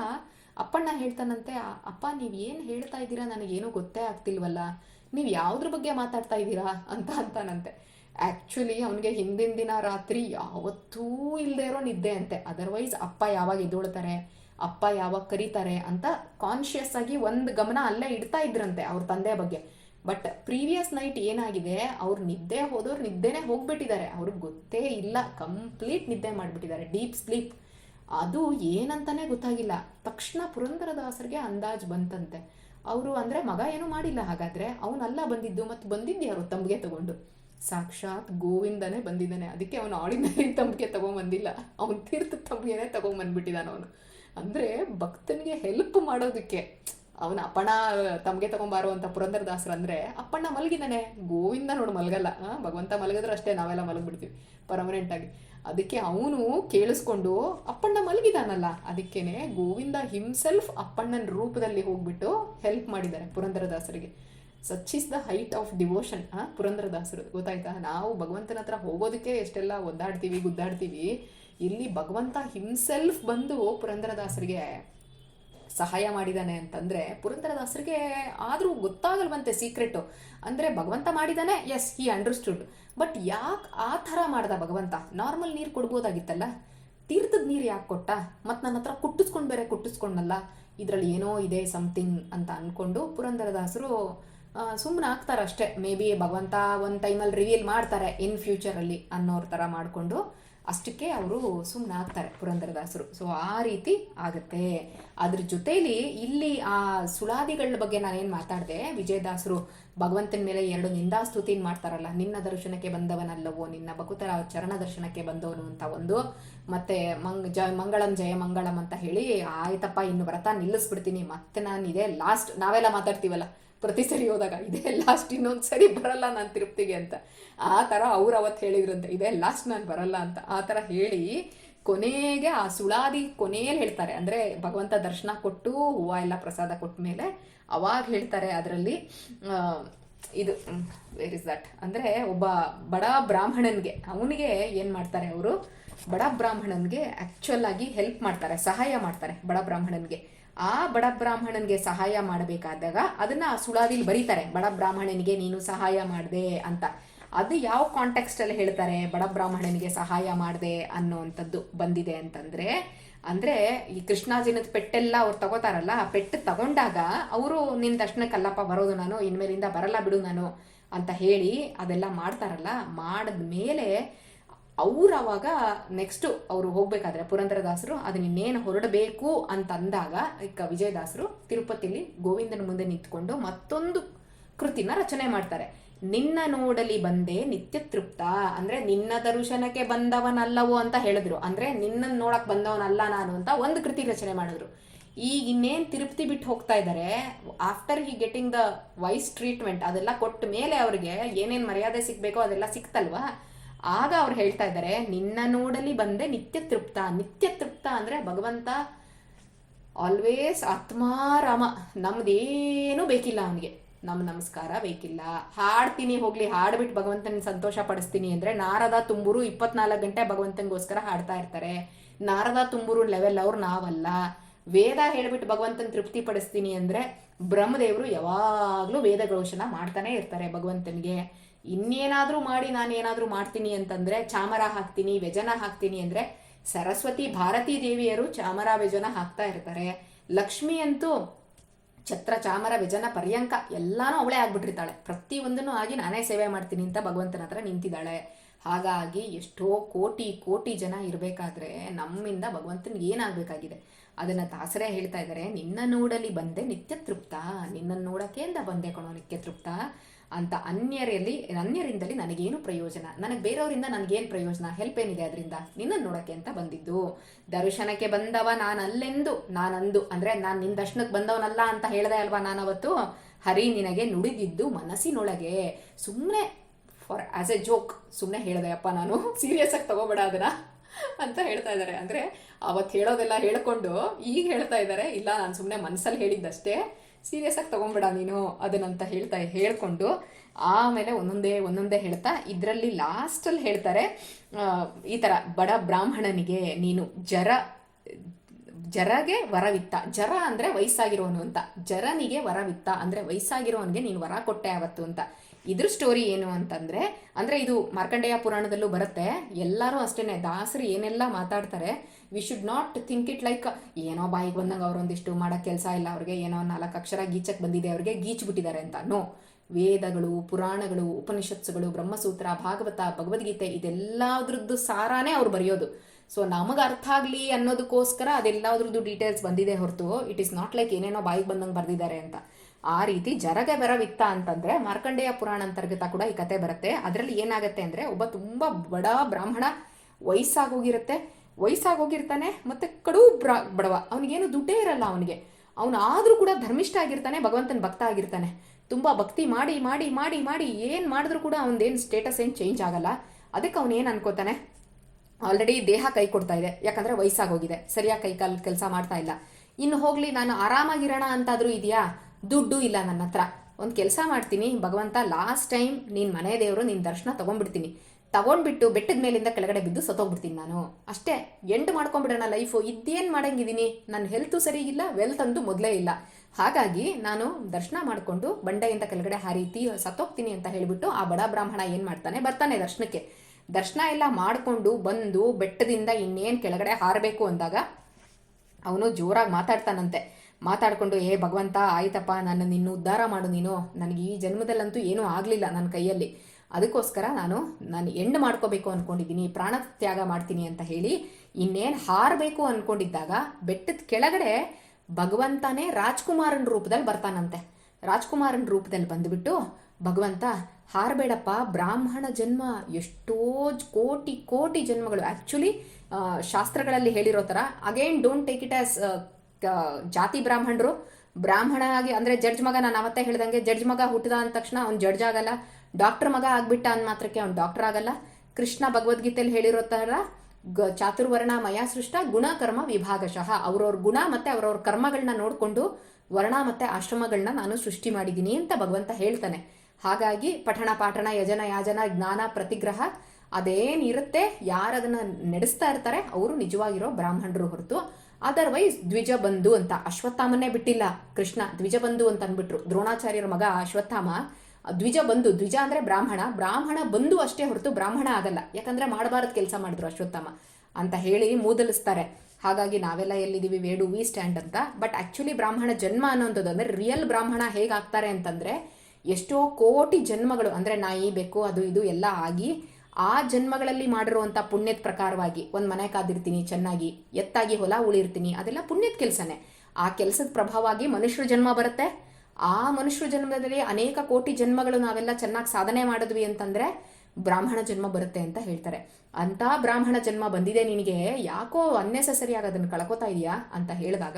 ಅಪ್ಪಣ್ಣ ಹೇಳ್ತಾನಂತೆ ಅಪ್ಪ ನೀವು ಏನು ಹೇಳ್ತಾ ಇದ್ದೀರಾ? ನನಗೇನು ಗೊತ್ತೇ ಆಗ್ತಿಲ್ವಲ್ಲ. ನೀವು ಯಾವುದ್ರ ಬಗ್ಗೆ ಮಾತಾಡ್ತಾ ಇದ್ದೀರಾ? ಅಂತ ಅಂತಾನಂತೆ. ಆ್ಯಕ್ಚುಲಿ ಅವನಿಗೆ ಹಿಂದಿನ ದಿನ ರಾತ್ರಿ ಯಾವತ್ತೂ ಇಲ್ಲದೆ ಇರೋ ನಿದ್ದೆ ಅಂತೆ. ಅದರ್ವೈಸ್ ಅಪ್ಪ ಯಾವಾಗ ಎದ್ದೊಳ್ತಾರೆ? ಅಪ್ಪ ಯಾವಾಗ ಕರೀತಾರೆ ಅಂತ ಕಾನ್ಶಿಯಸ್ ಆಗಿ ಒಂದು ಗಮನ ಅಲ್ಲೇ ಇಡ್ತಾ ಇದ್ರಂತೆ ಅವ್ರ ತಂದೆ ಬಗ್ಗೆ. ಬಟ್ ಪ್ರೀವಿಯಸ್ ನೈಟ್ ಏನಾಗಿದೆ? ಅವ್ರು ನಿದ್ದೆ ಹೋದವ್ರು ನಿದ್ದೆನೇ ಹೋಗ್ಬಿಟ್ಟಿದ್ದಾರೆ. ಅವ್ರಿಗೆ ಗೊತ್ತೇ ಇಲ್ಲ. ಕಂಪ್ಲೀಟ್ ನಿದ್ದೆ ಮಾಡಿಬಿಟ್ಟಿದ್ದಾರೆ. ಡೀಪ್ ಸ್ಲೀಪ್ ಅದು ಏನಂತಾನೆ ಗೊತ್ತಾಗಿಲ್ಲ. ತಕ್ಷಣ ಪುರಂದರದಾಸರಿಗೆ ಅಂದಾಜ್ ಬಂತಂತೆ. ಅವರು ಅಂದರೆ ಮಗ ಏನೂ ಮಾಡಿಲ್ಲ. ಹಾಗಾದ್ರೆ ಅವನಲ್ಲ ಬಂದಿದ್ದು ಮತ್ತು ಬಂದಿದ್ದು ಯಾರು? ತಂಬಿಗೆ ತಗೊಂಡು. ಸಾಕ್ಷಾತ್ ಗೋವಿಂದನೇ ಬಂದಿದ್ದಾನೆ. ಅದಕ್ಕೆ ಅವನು ಆಡಿನಲ್ಲಿ ತಂಬಿಗೆ ತಗೊಂಬಂದಿಲ್ಲ. ಅವನು ತೀರ್ಥ ತಂಬಿಗೆನೇ ತಗೊಂಬಂದ್ಬಿಟ್ಟಿದ್ದಾನೆ ಅವನು. ಅಂದರೆ ಭಕ್ತನಿಗೆ ಹೆಲ್ಪ್ ಮಾಡೋದಕ್ಕೆ. ಅವನ ಅಪ್ಪಣ್ಣ ತಮಗೆ ತಗೊಂಬಾರೋ ಅಂತ ಪುರಂದರದಾಸರು ಅಂದರೆ, ಅಪ್ಪಣ್ಣ ಮಲಗಿದಾನೆ ಗೋವಿಂದ ನೋಡು ಮಲಗಲ್ಲ. ಭಗವಂತ ಮಲಗಿದ್ರೆ ಅಷ್ಟೇ ನಾವೆಲ್ಲ ಮಲಗಿಬಿಡ್ತೀವಿ ಪರ್ಮನೆಂಟ್ ಆಗಿ. ಅದಕ್ಕೆ ಅವನು ಕೇಳಿಸ್ಕೊಂಡು, ಅಪ್ಪಣ್ಣ ಮಲಗಿದಾನಲ್ಲ. ಅದಕ್ಕೇನೆ ಗೋವಿಂದ ಹಿಮ್ಸೆಲ್ಫ್ ಅಪ್ಪಣ್ಣನ ರೂಪದಲ್ಲಿ ಹೋಗ್ಬಿಟ್ಟು ಹೆಲ್ಪ್ ಮಾಡಿದ್ದಾರೆ ಪುರಂದರದಾಸರಿಗೆ. Such is the height of devotion ಆ, ಪುರಂದರದಾಸರು. ಗೊತ್ತಾಯ್ತಾ? ನಾವು ಭಗವಂತನ ಹತ್ರ ಹೋಗೋದಕ್ಕೆ ಎಷ್ಟೆಲ್ಲ ಒದ್ದಾಡ್ತೀವಿ, ಗುದ್ದಾಡ್ತೀವಿ. ಇಲ್ಲಿ ಭಗವಂತ ಹಿಮ್ಸೆಲ್ಫ್ ಬಂದು ಪುರಂದರದಾಸರಿಗೆ ಸಹಾಯ ಮಾಡಿದ್ದಾನೆ ಅಂತಂದರೆ, ಪುರಂದರದಾಸರಿಗೆ ಆದರೂ ಗೊತ್ತಾಗಲ್ವಂತೆ ಸೀಕ್ರೆಟು ಅಂದರೆ ಭಗವಂತ ಮಾಡಿದಾನೆ ಎಸ್ ಹಿ ಅಂಡರ್ಸ್ಟುಡ್ ಬಟ್ ಯಾಕೆ ಆ ಥರ ಮಾಡ್ದ ಭಗವಂತ? ನಾರ್ಮಲ್ ನೀರು ಕೊಡ್ಬೋದಾಗಿತ್ತಲ್ಲ? ತೀರ್ಥದ ನೀರು ಯಾಕೆ ಕೊಟ್ಟ? ಮತ್ತು ನನ್ನ ಹತ್ರ ಕುಟ್ಟಿಸ್ಕೊಂಡು ಬೇರೆ ಕುಟ್ಟಿಸ್ಕೊಂಡಲ್ಲ ಇದರಲ್ಲಿ ಏನೋ ಇದೆ ಸಮಥಿಂಗ್ ಅಂತ ಅಂದ್ಕೊಂಡು ಪುರಂದರದಾಸರು ಸುಮ್ಮನೆ ಆಗ್ತಾರೆ ಅಷ್ಟೇ ಮೇ ಬಿ ಭಗವಂತ ಒಂದು ಟೈಮಲ್ಲಿ ರಿವೀಲ್ ಮಾಡ್ತಾರೆ ಇನ್ ಫ್ಯೂಚರಲ್ಲಿ ಅನ್ನೋರ ಥರ ಮಾಡಿಕೊಂಡು. ಅಷ್ಟಕ್ಕೆ ಅವರು ಸುಮ್ಮನಾಗ್ತಾರೆ ಪುರಂದರದಾಸರು. ಸೊ ಆ ರೀತಿ ಆಗುತ್ತೆ. ಅದ್ರ ಜೊತೆಯಲ್ಲಿ ಇಲ್ಲಿ ಆ ಸುಳಾದಿಗಳ ಬಗ್ಗೆ ನಾನೇನು ಮಾತಾಡಿದೆ, ವಿಜಯದಾಸರು ಭಗವಂತನ ಮೇಲೆ ಎರಡು ನಿಂದಾಸ್ತುತಿನ ಮಾಡ್ತಾರಲ್ಲ, ನಿನ್ನ ದರ್ಶನಕ್ಕೆ ಬಂದವನಲ್ಲವೋ, ನಿನ್ನ ಭಕುತರ ಚರಣ ದರ್ಶನಕ್ಕೆ ಬಂದವನು ಅಂತ ಒಂದು, ಮತ್ತೆ ಮಂಗ್, ಜ, ಮಂಗಳಂ ಜಯ ಮಂಗಳಂ ಅಂತ ಹೇಳಿ, ಆಯ್ತಪ್ಪ, ಇನ್ನು ವ್ರತ ನಿಲ್ಲಿಸ್ಬಿಡ್ತೀನಿ, ಮತ್ತೆ ನಾನು ಇದೇ ಲಾಸ್ಟ್ ನಾವೆಲ್ಲ ಮಾತಾಡ್ತೀವಲ್ಲ ಪ್ರತಿ ಸರಿ ಹೋದಾಗ, ಇದೇ ಲಾಸ್ಟ್ ಇನ್ನೊಂದು ಸರಿ ಬರಲ್ಲ ನಾನು ತಿರುಪ್ತಿಗೆ ಅಂತ. ಆ ಥರ ಅವ್ರು ಅವತ್ತು ಹೇಳಿದ್ರಂತೆ, ಇದೇ ಲಾಸ್ಟ್ ನಾನು ಬರಲ್ಲ ಅಂತ. ಆ ಥರ ಹೇಳಿ ಕೊನೆಗೆ ಆ ಸುಳಾದಿ ಕೊನೆಯಲ್ಲಿ ಹೇಳ್ತಾರೆ. ಅಂದರೆ ಭಗವಂತ ದರ್ಶನ ಕೊಟ್ಟು, ಹೂವು ಎಲ್ಲ ಪ್ರಸಾದ ಕೊಟ್ಟ ಮೇಲೆ ಅವಾಗ ಹೇಳ್ತಾರೆ ಅದರಲ್ಲಿ ಇದು ವೇರ್ ಇಸ್ ದಟ್ ಅಂದರೆ ಒಬ್ಬ ಬಡ ಬ್ರಾಹ್ಮಣನಿಗೆ, ಅವನಿಗೆ ಏನು ಮಾಡ್ತಾರೆ ಅವರು? ಬಡ ಬ್ರಾಹ್ಮಣನಿಗೆ ಆಕ್ಚುಲ್ ಆಗಿ ಹೆಲ್ಪ್ ಮಾಡ್ತಾರೆ, ಸಹಾಯ ಮಾಡ್ತಾರೆ ಬಡ ಬ್ರಾಹ್ಮಣನ್ಗೆ. ಆ ಬಡ ಬ್ರಾಹ್ಮಣನಿಗೆ ಸಹಾಯ ಮಾಡಬೇಕಾದಾಗ ಅದನ್ನ ಸುಳಾದಿಲ್ ಬರೀತಾರೆ, ಬಡ ಬ್ರಾಹ್ಮಣನಿಗೆ ನೀನು ಸಹಾಯ ಮಾಡಿದೆ ಅಂತ. ಅದು ಯಾವ ಕಾಂಟೆಕ್ಸ್ಟ್ ಅಲ್ಲಿ ಹೇಳ್ತಾರೆ, ಬಡ ಬ್ರಾಹ್ಮಣನಿಗೆ ಸಹಾಯ ಮಾಡಿದೆ ಅನ್ನೋವಂಥದ್ದು ಬಂದಿದೆ ಅಂತಂದ್ರೆ, ಅಂದ್ರೆ ಈ ಕೃಷ್ಣಾಜಿನದ ಪೆಟ್ಟೆಲ್ಲ ಅವ್ರು ತಗೋತಾರಲ್ಲ, ಆ ಪೆಟ್ಟು ತಗೊಂಡಾಗ ಅವರು ನಿನ್ ದರ್ಶನಕ್ಕಲ್ಲಪ್ಪ ಬರೋದು ನಾನು, ಇನ್ಮೇಲಿಂದ ಬರಲ್ಲ ಬಿಡು ನಾನು ಅಂತ ಹೇಳಿ ಅದೆಲ್ಲ ಮಾಡ್ತಾರಲ್ಲ, ಮಾಡಿದ್ಮೇಲೆ ಅವ್ರು ಅವಾಗ ನೆಕ್ಸ್ಟ್ ಅವರು ಹೋಗ್ಬೇಕಾದ್ರೆ ಪುರಂದರದಾಸರು ಅದನ್ನ ಇನ್ನೇನು ಹೊರಡಬೇಕು ಅಂತ ಅಂದಾಗ, ಈಗ ವಿಜಯದಾಸರು ತಿರುಪತಿಲಿ ಗೋವಿಂದನ ಮುಂದೆ ನಿಂತ್ಕೊಂಡು ಮತ್ತೊಂದು ಕೃತಿನ ರಚನೆ ಮಾಡ್ತಾರೆ. ನಿನ್ನ ನೋಡಲಿ ಬಂದೆ ನಿತ್ಯ ತೃಪ್ತ, ಅಂದ್ರೆ ನಿನ್ನ ದರ್ಶನಕ್ಕೆ ಬಂದವನಲ್ಲವೋ ಅಂತ ಹೇಳಿದ್ರು. ಅಂದ್ರೆ ನಿನ್ನ ನೋಡಕ್ ಬಂದವನಲ್ಲ ನಾನು ಅಂತ ಒಂದು ಕೃತಿ ರಚನೆ ಮಾಡಿದ್ರು. ಈಗ ಇನ್ನೇನ್ ತಿರುಪ್ತಿ ಬಿಟ್ಟು ಹೋಗ್ತಾ ಇದ್ದಾರೆ after he getting the wise treatment ಅದೆಲ್ಲ ಕೊಟ್ಟ ಮೇಲೆ ಅವ್ರಿಗೆ ಏನೇನ್ ಮರ್ಯಾದೆ ಸಿಗ್ಬೇಕೋ ಅದೆಲ್ಲ ಸಿಕ್ತಲ್ವಾ? ಆಗ ಅವ್ರು ಹೇಳ್ತಾ ಇದ್ದಾರೆ, ನಿನ್ನ ನೋಡಲಿ ಬಂದೆ ನಿತ್ಯ ತೃಪ್ತ. ನಿತ್ಯ ತೃಪ್ತ ಅಂದ್ರೆ ಭಗವಂತ ಆಲ್ವೇಸ್ ಆತ್ಮಾರಾಮ ನಮ್ದೇನೂ ಬೇಕಿಲ್ಲ ಅವನಿಗೆ. ನಮ್ ನಮಸ್ಕಾರ ಬೇಕಿಲ್ಲ. ಹಾಡ್ತೀನಿ ಹೋಗ್ಲಿ, ಹಾಡ್ಬಿಟ್ಟು ಭಗವಂತನ ಸಂತೋಷ ಪಡಿಸ್ತೀನಿ ಅಂದ್ರೆ ನಾರದ ತುಂಬೂರು ಇಪ್ಪತ್ನಾಲ್ಕು ಗಂಟೆ ಭಗವಂತನಿಗೋಸ್ಕರ ಹಾಡ್ತಾ ಇರ್ತಾರೆ. ನಾರದ ತುಂಬೂರು ಲೆವೆಲ್ ಅವ್ರು ನಾವಲ್ಲ. ವೇದ ಹೇಳ್ಬಿಟ್ಟು ಭಗವಂತನ ತೃಪ್ತಿ ಪಡಿಸ್ತೀನಿ ಅಂದ್ರೆ ಬ್ರಹ್ಮದೇವರು ಯಾವಾಗ್ಲೂ ವೇದ ಘೋಷಣ ಮಾಡ್ತಾನೆ ಇರ್ತಾರೆ ಭಗವಂತನಿಗೆ. ಇನ್ನೇನಾದ್ರೂ ಮಾಡಿ ನಾನು ಏನಾದ್ರೂ ಮಾಡ್ತೀನಿ ಅಂತಂದ್ರೆ ಚಾಮರ ಹಾಕ್ತೀನಿ, ವ್ಯಜನ ಹಾಕ್ತೀನಿ ಅಂದ್ರೆ ಸರಸ್ವತಿ ಭಾರತೀ ದೇವಿಯರು ಚಾಮರ, ವ್ಯಜನ ಹಾಕ್ತಾ ಇರ್ತಾರೆ. ಲಕ್ಷ್ಮಿ ಅಂತೂ ಛತ್ರ, ಚಾಮರ, ವ್ಯಜನ ಪರ್ಯಂಕ ಎಲ್ಲಾನು ಅವಳೇ ಆಗ್ಬಿಟ್ಟಿರ್ತಾಳೆ. ಪ್ರತಿಯೊಂದನ್ನು ಆಗಿ ನಾನೇ ಸೇವೆ ಮಾಡ್ತೀನಿ ಅಂತ ಭಗವಂತನ ಹತ್ರ ನಿಂತಿದ್ದಾಳೆ. ಹಾಗಾಗಿ ಎಷ್ಟೋ ಕೋಟಿ ಕೋಟಿ ಜನ ಇರಬೇಕಾದ್ರೆ ನಮ್ಮಿಂದ ಭಗವಂತನಿಗೆ ಏನಾಗಬೇಕಾಗಿದೆ? ಅದನ್ನ ದಾಸರೇ ಹೇಳ್ತಾ ಇದ್ದಾರೆ, ನಿನ್ನ ನೋಡಲಿ ಬಂದೆ ನಿತ್ಯ ತೃಪ್ತ, ನಿನ್ನನ್ನು ನೋಡಕ್ಕೆ ಅಂತ ಬಂದೆ ಕಣೋ ನಿತ್ಯ ತೃಪ್ತ. ಅಂತ ಅನ್ಯರಲ್ಲಿ, ಅನ್ಯರಿಂದಲೇ ನನಗೇನು ಪ್ರಯೋಜನ? ನನಗೆ ಬೇರೆಯವರಿಂದ ನನಗೇನು ಪ್ರಯೋಜನ? ಹೆಲ್ಪ್ ಏನಿದೆ ಅದರಿಂದ? ನಿನ್ನನ್ನು ನೋಡಕ್ಕೆ ಅಂತ ಬಂದಿದ್ದು. ದರ್ಶನಕ್ಕೆ ಬಂದವ ನಾನಲ್ಲೆಂದು, ನಾನಂದು. ಅಂದ್ರೆ ನಾನು ನಿನ್ನ ದರ್ಶನಕ್ಕೆ ಬಂದವನಲ್ಲ ಅಂತ ಹೇಳಿದೆ ಅಲ್ವಾ ನಾನವತ್ತು? ಹರಿ ನಿನಗೆ ನುಡಿದಿದ್ದು ಮನಸ್ಸಿನೊಳಗೆ. ಸುಮ್ಮನೆ ಫಾರ್ ಆಸ್ ಎ ಜೋಕ್ ಸುಮ್ಮನೆ ಹೇಳಿದೆ, ಅಪ್ಪ, ನಾನು ಸೀರಿಯಸ್ ಆಗಿ ತಗೋಬೇಡ ಅದನ್ನ. ಅಂತ ಹೇಳ್ತಾ ಇದ್ದಾರೆ. ಅಂದ್ರೆ ಅವತ್ತು ಹೇಳೋದೆಲ್ಲ ಹೇಳ್ಕೊಂಡು ಈಗ ಹೇಳ್ತಾ ಇದ್ದಾರೆ. ಇಲ್ಲ, ನಾನು ಸುಮ್ಮನೆ ಮನಸ್ಸಲ್ಲಿ ಹೇಳಿದ್ದಷ್ಟೇ. ಸೀರಿಯಸ್ ಆಗಿ ತಗೊಂಬೇಡ ನೀನು ಅದನ್ನಂತ ಹೇಳ್ತಾ ಹೇಳ್ಕೊಂಡು ಆಮೇಲೆ ಒಂದೊಂದೇ ಒಂದೊಂದೇ ಹೇಳ್ತಾ ಇದರಲ್ಲಿ ಲಾಸ್ಟಲ್ಲಿ ಹೇಳ್ತಾರೆ ಈ ಥರ ಬಡ ಬ್ರಾಹ್ಮಣನಿಗೆ ನೀನು ಜರ, ಜರಗೆ ವರವಿತ್ತ. ಜರ ಅಂದ್ರೆ ವಯಸ್ಸಾಗಿರೋನು ಅಂತ. ಜರನಿಗೆ ವರವಿತ್ತ. ಅಂದ್ರೆ ವಯಸ್ಸಾಗಿರೋನಿಗೆ ನೀನು ವರ ಕೊಟ್ಟೆ ಅವತ್ತು ಅಂತ. ಇದ್ರ ಸ್ಟೋರಿ ಏನು ಅಂತಂದ್ರೆ, ಅಂದ್ರೆ ಇದು ಮಾರ್ಕಂಡೇಯ ಪುರಾಣದಲ್ಲೂ ಬರುತ್ತೆ. ಎಲ್ಲರೂ ಅಷ್ಟೇನೆ. ದಾಸರು ಏನೆಲ್ಲ ಮಾತಾಡ್ತಾರೆ we should not think it like ಏನೋ ಬಾಯಿಗೆ ಬಂದಂಗೆ ಅವರೊಂದಿಷ್ಟು ಮಾಡೋ ಕೆಲಸ ಇಲ್ಲ, ಅವ್ರಿಗೆ ಏನೋ ನಾಲ್ಕು ಅಕ್ಷರ ಗೀಚಕ್ಕೆ ಬಂದಿದೆ, ಅವ್ರಿಗೆ ಗೀಚ್ಬಿಟ್ಟಿದ್ದಾರೆ ಅಂತ. ನೋ ವೇದಗಳು, ಪುರಾಣಗಳು, ಉಪನಿಷತ್ಸುಗಳು, ಬ್ರಹ್ಮಸೂತ್ರ, ಭಾಗವತ, ಭಗವದ್ಗೀತೆ ಇದೆಲ್ಲದ್ರದ್ದು ಸಾರಾನೇ ಅವ್ರು ಬರೆಯೋದು. ಸೊ ನಮಗೆ ಅರ್ಥ ಆಗಲಿ ಅನ್ನೋದಕ್ಕೋಸ್ಕರ ಅದೆಲ್ಲದ್ರದ್ದು ಡೀಟೇಲ್ಸ್ ಬಂದಿದೆ ಹೊರತು ಇಟ್ ಇಸ್ ನಾಟ್ ಲೈಕ್ ಏನೇನೋ ಬಾಯಿಗೆ ಬಂದಂಗೆ ಬರೆದಿದ್ದಾರೆ ಅಂತ. ಆ ರೀತಿ ಜರಗೆ ಬರವಿತ್ತ ಅಂತಂದ್ರೆ, ಮಾರ್ಕಂಡೇಯ ಪುರಾಣ ಅಂತರ್ಗತ ಕೂಡ ಈ ಕತೆ ಬರುತ್ತೆ. ಅದರಲ್ಲಿ ಏನಾಗುತ್ತೆ ಅಂದರೆ, ಒಬ್ಬ ತುಂಬ ಬಡ ಬ್ರಾಹ್ಮಣ ವಯಸ್ಸಾಗೋಗಿರುತ್ತೆ. ವಯಸ್ಸಾಗೋಗಿರ್ತಾನೆ ಮತ್ತೆ ಕಡು ಬ್ರ, ಬಡವ. ಅವನಿಗೇನು ದುಡ್ಡೇ ಇರಲ್ಲ ಅವನಿಗೆ. ಅವನು ಆದ್ರೂ ಕೂಡ ಧರ್ಮಿಷ್ಠ ಆಗಿರ್ತಾನೆ, ಭಗವಂತನ ಭಕ್ತ ಆಗಿರ್ತಾನೆ. ತುಂಬಾ ಭಕ್ತಿ ಮಾಡಿ ಮಾಡಿ ಮಾಡಿ ಮಾಡಿ ಏನು ಮಾಡಿದ್ರು ಕೂಡ ಅವನದೇನು ಸ್ಟೇಟಸ್ ಏನು ಚೇಂಜ್ ಆಗಲ್ಲ. ಅದಕ್ಕೆ ಅವನು ಏನು ಅನ್ಕೋತಾನೆ? ಆಲ್ರೆಡಿ ದೇಹ ಕೈ ಕೊಡ್ತಾ ಇದೆ. ಯಾಕಂದ್ರೆ ವಯಸ್ಸಾಗೋಗಿದೆ. ಸರಿಯಾಗಿ ಕೈ ಕಾಲು ಕೆಲಸ ಮಾಡ್ತಾ ಇಲ್ಲ. ಇನ್ನು ಹೋಗ್ಲಿ, ನಾನು ಆರಾಮಾಗಿರೋಣ ಅಂತಾದರೂ ಇದೆಯಾ? ದುಡ್ಡು ಇಲ್ಲ ನನ್ನ ಹತ್ರ ಒಂದು ಕೆಲಸ ಮಾಡ್ತೀನಿ. ಭಗವಂತ ಲಾಸ್ಟ್ ಟೈಮ್ ನಿನ್ನ ಮನೆ ದೇವರು ನಿನ್ ದರ್ಶನ ತಗೊಂಡ್ಬಿಡ್ತೀನಿ. ತಗೊಂಡ್ಬಿಟ್ಟು ಬೆಟ್ಟದ ಮೇಲಿಂದ ಕೆಳಗಡೆ ಬಿದ್ದು ಸತ್ತೋಗ್ಬಿಡ್ತೀನಿ ನಾನು. ಅಷ್ಟೇ ಎಂಡ್ ಮಾಡ್ಕೊಂಡ್ಬಿಡೋಣ ಲೈಫು ಇದೇನ್ ಮಾಡಂಗಿದ್ದೀನಿ ನನ್ನ ಹೆಲ್ತು ಸರಿ ಇಲ್ಲ ವೆಲ್ತ್ ಅಂತೂ ಮೊದಲೇ ಇಲ್ಲ. ಹಾಗಾಗಿ ನಾನು ದರ್ಶನ ಮಾಡಿಕೊಂಡು ಬಂಡೆಯಿಂದ ಕೆಳಗಡೆ ಹಾರೀತಿ ಸತ್ತೋಗ್ತೀನಿ ಅಂತ ಹೇಳಿಬಿಟ್ಟು ಆ ಬಡ ಬ್ರಾಹ್ಮಣ ಏನು ಮಾಡ್ತಾನೆ? ಬರ್ತಾನೆ ದರ್ಶನಕ್ಕೆ. ದರ್ಶನ ಎಲ್ಲ ಮಾಡಿಕೊಂಡು ಬಂದು ಬೆಟ್ಟದಿಂದ ಇನ್ನೇನು ಕೆಳಗಡೆ ಹಾರಬೇಕು ಅಂದಾಗ ಅವನು ಜೋರಾಗಿ ಮಾತಾಡ್ತಾನಂತೆ. ಮಾತಾಡ್ಕೊಂಡು, ಏ ಭಗವಂತ, ಆಯ್ತಪ್ಪ ನನ್ನ ನಿನ್ನ ಉದ್ಧಾರ ಮಾಡು ನೀನು. ನನಗೆ ಈ ಜನ್ಮದಲ್ಲಂತೂ ಏನೂ ಆಗಲಿಲ್ಲ ನನ್ನ ಕೈಯಲ್ಲಿ. ಅದಕ್ಕೋಸ್ಕರ ನಾನು ನಾನು ಎಂಡ್ ಮಾಡ್ಕೋಬೇಕು ಅಂದ್ಕೊಂಡಿದ್ದೀನಿ ಪ್ರಾಣ ತ್ಯಾಗ ಮಾಡ್ತೀನಿ ಅಂತ ಹೇಳಿ ಇನ್ನೇನು ಹಾರಬೇಕು ಅಂದ್ಕೊಂಡಿದ್ದಾಗ ಬೆಟ್ಟದ ಕೆಳಗಡೆ ಭಗವಂತನೇ ರಾಜ್ಕುಮಾರನ ರೂಪದಲ್ಲಿ ಬರ್ತಾನಂತೆ. ರಾಜ್ಕುಮಾರನ ರೂಪದಲ್ಲಿ ಬಂದುಬಿಟ್ಟು ಭಗವಂತ, ಹಾರಬೇಡಪ್ಪ, ಬ್ರಾಹ್ಮಣ ಜನ್ಮ, ಎಷ್ಟೋ ಕೋಟಿ ಕೋಟಿ ಜನ್ಮಗಳು. ಆ್ಯಕ್ಚುಲಿ ಶಾಸ್ತ್ರಗಳಲ್ಲಿ ಹೇಳಿರೋ ಥರ again don't take it as ಜಾತಿ ಬ್ರಾಹ್ಮಣರು. ಬ್ರಾಹ್ಮಣ ಆಗಿ, ಅಂದರೆ ಜಡ್ಜ್ ಮಗ ನಾನು ಅವತ್ತೇ ಹೇಳ್ದಂಗೆ, ಜಡ್ಜ್ ಮಗ ಹುಟ್ಟಿದ ಅಂದ ತಕ್ಷಣ ಅವ್ನು ಜಡ್ಜ್ ಆಗಲ್ಲ. ಡಾಕ್ಟರ್ ಮಗ ಆಗ್ಬಿಟ್ಟ ಅಂದ ಮಾತ್ರಕ್ಕೆ ಅವ್ನು ಡಾಕ್ಟರ್ ಆಗಲ್ಲ. ಕೃಷ್ಣ ಭಗವದ್ಗೀತೆಯಲ್ಲಿ ಹೇಳಿರೋ ಥರ ಗ ಚಾತುರ್ವರ್ಣ ಮಯ ಸೃಷ್ಟ ಗುಣ ಕರ್ಮ ವಿಭಾಗಶಃ. ಅವ್ರವ್ರ ಗುಣ ಮತ್ತೆ ಅವ್ರವ್ರ ಕರ್ಮಗಳನ್ನ ನೋಡಿಕೊಂಡು ವರ್ಣ ಮತ್ತೆ ಆಶ್ರಮಗಳನ್ನ ನಾನು ಸೃಷ್ಟಿ ಮಾಡಿದ್ದೀನಿ ಅಂತ ಭಗವಂತ ಹೇಳ್ತಾನೆ. ಹಾಗಾಗಿ ಪಠಣ, ಪಾಠಣ, ಯಜನ, ಯಾಜನ, ಜ್ಞಾನ, ಪ್ರತಿಗ್ರಹ ಅದೇನಿರುತ್ತೆ ಯಾರು ಅದನ್ನ ನಡೆಸ್ತಾ ಇರ್ತಾರೆ ಅವರು ನಿಜವಾಗಿರೋ ಬ್ರಾಹ್ಮಣರು ಹೊರತು. ಅದರ್ವೈಸ್ ದ್ವಿಜ ಬಂಧು ಅಂತ ಅಶ್ವತ್ಥಾಮನ್ನೇ ಬಿಟ್ಟಿಲ್ಲ ಕೃಷ್ಣ. ದ್ವಿಜ ಬಂಧು ಅಂತ ಅಂದ್ಬಿಟ್ರು ದ್ರೋಣಾಚಾರ್ಯರ ಮಗ ಅಶ್ವತ್ಥಾಮ. ದ್ವಿಜ ಬಂದು, ದ್ವಿಜ ಅಂದ್ರೆ ಬ್ರಾಹ್ಮಣ ಬ್ರಾಹ್ಮಣ ಬಂದು ಅಷ್ಟೇ ಹೊರತು ಬ್ರಾಹ್ಮಣ ಆಗಲ್ಲ. ಯಾಕಂದ್ರೆ ಮಾಡಬಾರದು ಕೆಲಸ ಮಾಡಿದ್ರು ಅಶ್ವತ್ಥಾಮ ಅಂತ ಹೇಳಿ ಮೂದಲಿಸ್ತಾರೆ. ಹಾಗಾಗಿ ನಾವೆಲ್ಲ ಎಲ್ಲಿದ್ದೀವಿ ವೇಡು ವಿ ಸ್ಟ್ಯಾಂಡ್ ಅಂತ. ಬಟ್ ಆಕ್ಚುಲಿ ಬ್ರಾಹ್ಮಣ ಜನ್ಮ ಅನ್ನೋಂಥದ್ದು ಅಂದ್ರೆ ರಿಯಲ್ ಬ್ರಾಹ್ಮಣ ಹೇಗಾಗ್ತಾರೆ ಅಂತಂದ್ರೆ ಎಷ್ಟೋ ಕೋಟಿ ಜನ್ಮಗಳು, ಅಂದ್ರೆ ನಾಯಿ, ಬೆಕ್ಕು, ಅದು ಇದು ಎಲ್ಲ ಆಗಿ ಆ ಜನ್ಮಗಳಲ್ಲಿ ಮಾಡಿರುವಂಥ ಪುಣ್ಯದ ಪ್ರಕಾರವಾಗಿ ಒಂದು ಮನೆ ಕಾದಿರ್ತೀನಿ, ಚೆನ್ನಾಗಿ ಎತ್ತಾಗಿ ಹೊಲ ಉಳಿರ್ತೀನಿ, ಅದೆಲ್ಲ ಪುಣ್ಯದ ಕೆಲಸನೇ. ಆ ಕೆಲಸದ ಪ್ರಭಾವವಾಗಿ ಮನುಷ್ಯರ ಜನ್ಮ ಬರುತ್ತೆ ಆ ಮನುಷ್ಯ ಜನ್ಮದಲ್ಲಿ ಅನೇಕ ಕೋಟಿ ಜನ್ಮಗಳು ನಾವೆಲ್ಲ ಚೆನ್ನಾಗಿ ಸಾಧನೆ ಮಾಡಿದ್ವಿ ಅಂತಂದ್ರೆ ಬ್ರಾಹ್ಮಣ ಜನ್ಮ ಬರುತ್ತೆ ಅಂತ ಹೇಳ್ತಾರೆ. ಅಂತ ಬ್ರಾಹ್ಮಣ ಜನ್ಮ ಬಂದಿದೆ ನಿನಗೆ, ಯಾಕೋ ಅನ್ನೆಸೆಸರಿ ಆಗಿ ಅದನ್ನು ಕಳ್ಕೊತಾ ಇದೆಯಾ ಅಂತ ಹೇಳಿದಾಗ,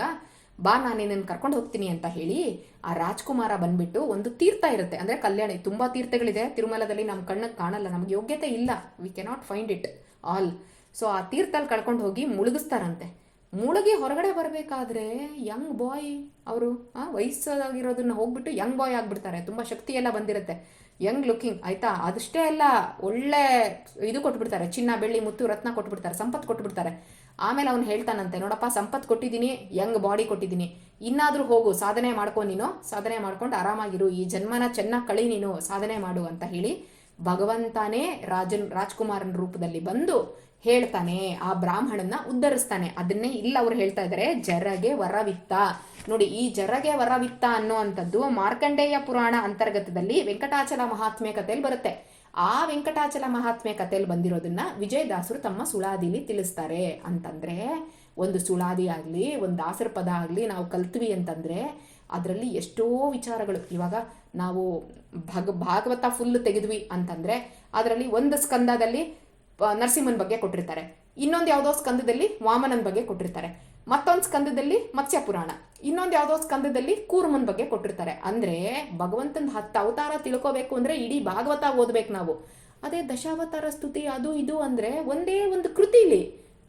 ಬಾ ನಾನು ನಿನ್ನನ್ನು ಕರ್ಕೊಂಡು ಹೋಗ್ತೀನಿ ಅಂತ ಹೇಳಿ ಆ ರಾಜ್ಕುಮಾರ ಬಂದ್ಬಿಟ್ಟು ಒಂದು ತೀರ್ಥ ಇರುತ್ತೆ. ಅಂದ್ರೆ ಕಲ್ಯಾಣಿ, ತುಂಬಾ ತೀರ್ಥಗಳಿದೆ. ತಿರುಮಲದಲ್ಲಿ ನಮ್ಮ ಕಣ್ಣಿಗೆ ಕಾಣಲ್ಲ, ನಮ್ಗೆ ಯೋಗ್ಯತೆ ಇಲ್ಲ. We cannot find it all so ಆ ತೀರ್ಥಲ್ಲಿ ಕಳ್ಕೊಂಡು ಹೋಗಿ ಮುಳುಗಿಸ್ತಾರಂತೆ. ಮುಳುಗಿ ಹೊರಗಡೆ ಬರಬೇಕಾದ್ರೆ ಯಂಗ್ ಬಾಯ್ ಅವರು ವಯಸ್ಸಾಗಿರೋದನ್ನ ಹೋಗ್ಬಿಟ್ಟು ಯಂಗ್ ಬಾಯ್ ಆಗ್ಬಿಡ್ತಾರೆ. ತುಂಬಾ ಶಕ್ತಿ ಎಲ್ಲ ಬಂದಿರುತ್ತೆ. ಯಂಗ್ ಲುಕಿಂಗ್ ಆಯ್ತಾ? ಅದಷ್ಟೇ ಅಲ್ಲ, ಒಳ್ಳೆ ಇದು ಕೊಟ್ಬಿಡ್ತಾರೆ. ಚಿನ್ನ, ಬೆಳ್ಳಿ, ಮುತ್ತು, ರತ್ನ ಕೊಟ್ಬಿಡ್ತಾರೆ. ಸಂಪತ್ತು ಕೊಟ್ಬಿಡ್ತಾರೆ. ಆಮೇಲೆ ಅವ್ನು ಹೇಳ್ತಾನಂತೆ, ನೋಡಪ್ಪ ಸಂಪತ್ತು ಕೊಟ್ಟಿದ್ದೀನಿ ಯಂಗ್ ಬಾಡಿ ಕೊಟ್ಟಿದ್ದೀನಿ. ಇನ್ನಾದ್ರೂ ಹೋಗು, ಸಾಧನೆ ಮಾಡ್ಕೊ ನೀನು, ಸಾಧನೆ ಮಾಡ್ಕೊಂಡು ಆರಾಮಾಗಿರು. ಈ ಜನ್ಮನ ಚೆನ್ನಾಗಿ ಕಳಿ ನೀನು, ಸಾಧನೆ ಮಾಡು ಅಂತ ಹೇಳಿ ಭಗವಂತನೇ ರಾಜನ್, ರಾಜ್ಕುಮಾರನ ರೂಪದಲ್ಲಿ ಬಂದು ಹೇಳ್ತಾನೆ, ಆ ಬ್ರಾಹ್ಮಣನ ಉದ್ಧರಿಸ್ತಾನೆ. ಅದನ್ನೇ ಇಲ್ಲ ಅವ್ರು ಹೇಳ್ತಾ ಇದ್ದಾರೆ ಜರಗೆ ವರವಿತ್ತ. ನೋಡಿ, ಈ ಜರಗೆ ವರವಿತ್ತ ಅನ್ನೋ ಅಂಥದ್ದು ಮಾರ್ಕಂಡೇಯ ಪುರಾಣ ಅಂತರ್ಗತದಲ್ಲಿ ವೆಂಕಟಾಚಲ ಮಹಾತ್ಮೆ ಕಥೆಯಲ್ಲಿ ಬರುತ್ತೆ. ಆ ವೆಂಕಟಾಚಲ ಮಹಾತ್ಮೆ ಕಥೆಯಲ್ಲಿ ಬಂದಿರೋದನ್ನ ವಿಜಯದಾಸರು ತಮ್ಮ ಸುಳಾದಿಲಿ ತಿಳಿಸ್ತಾರೆ. ಅಂತಂದ್ರೆ, ಒಂದು ಸುಳಾದಿ ಆಗಲಿ, ಒಂದು ದಾಸರ ಪದ ಆಗಲಿ ನಾವು ಕಲ್ತ್ವಿ ಅಂತಂದ್ರೆ, ಅದರಲ್ಲಿ ಎಷ್ಟೋ ವಿಚಾರಗಳು. ಇವಾಗ ನಾವು ಭಗ, ಭಾಗವತ ಫುಲ್ ತೆಗೆದ್ವಿ ಅಂತಂದ್ರೆ ಅದರಲ್ಲಿ ಒಂದು ಸ್ಕಂದದಲ್ಲಿ ನರಸಿಂಹನ ಬಗ್ಗೆ ಕೊಟ್ಟಿರ್ತಾರೆ. ಇನ್ನೊಂದು ಯಾವುದೋ ಸ್ಕಂದದಲ್ಲಿ ವಾಮನನ ಬಗ್ಗೆ ಕೊಟ್ಟಿರ್ತಾರೆ. ಮತ್ತೊಂದು ಸ್ಕಂದದಲ್ಲಿ ಮತ್ಸ್ಯ ಪುರಾಣ ಇನ್ನೊಂದು ಯಾವುದೋ ಸ್ಕಂದದಲ್ಲಿ ಕೂರ್ಮನ್ ಬಗ್ಗೆ ಕೊಟ್ಟಿರ್ತಾರೆ. ಅಂದ್ರೆ ಭಗವಂತನ ಹತ್ತು ಅವತಾರ ತಿಳ್ಕೋಬೇಕು ಅಂದ್ರೆ ಇಡೀ ಭಾಗವತ ಓದ್ಬೇಕು ನಾವು. ಅದೇ ದಶಾವತಾರ ಸ್ತುತಿ ಅದು ಇದು ಅಂದ್ರೆ ಒಂದೇ ಒಂದು ಕೃತಿಲಿ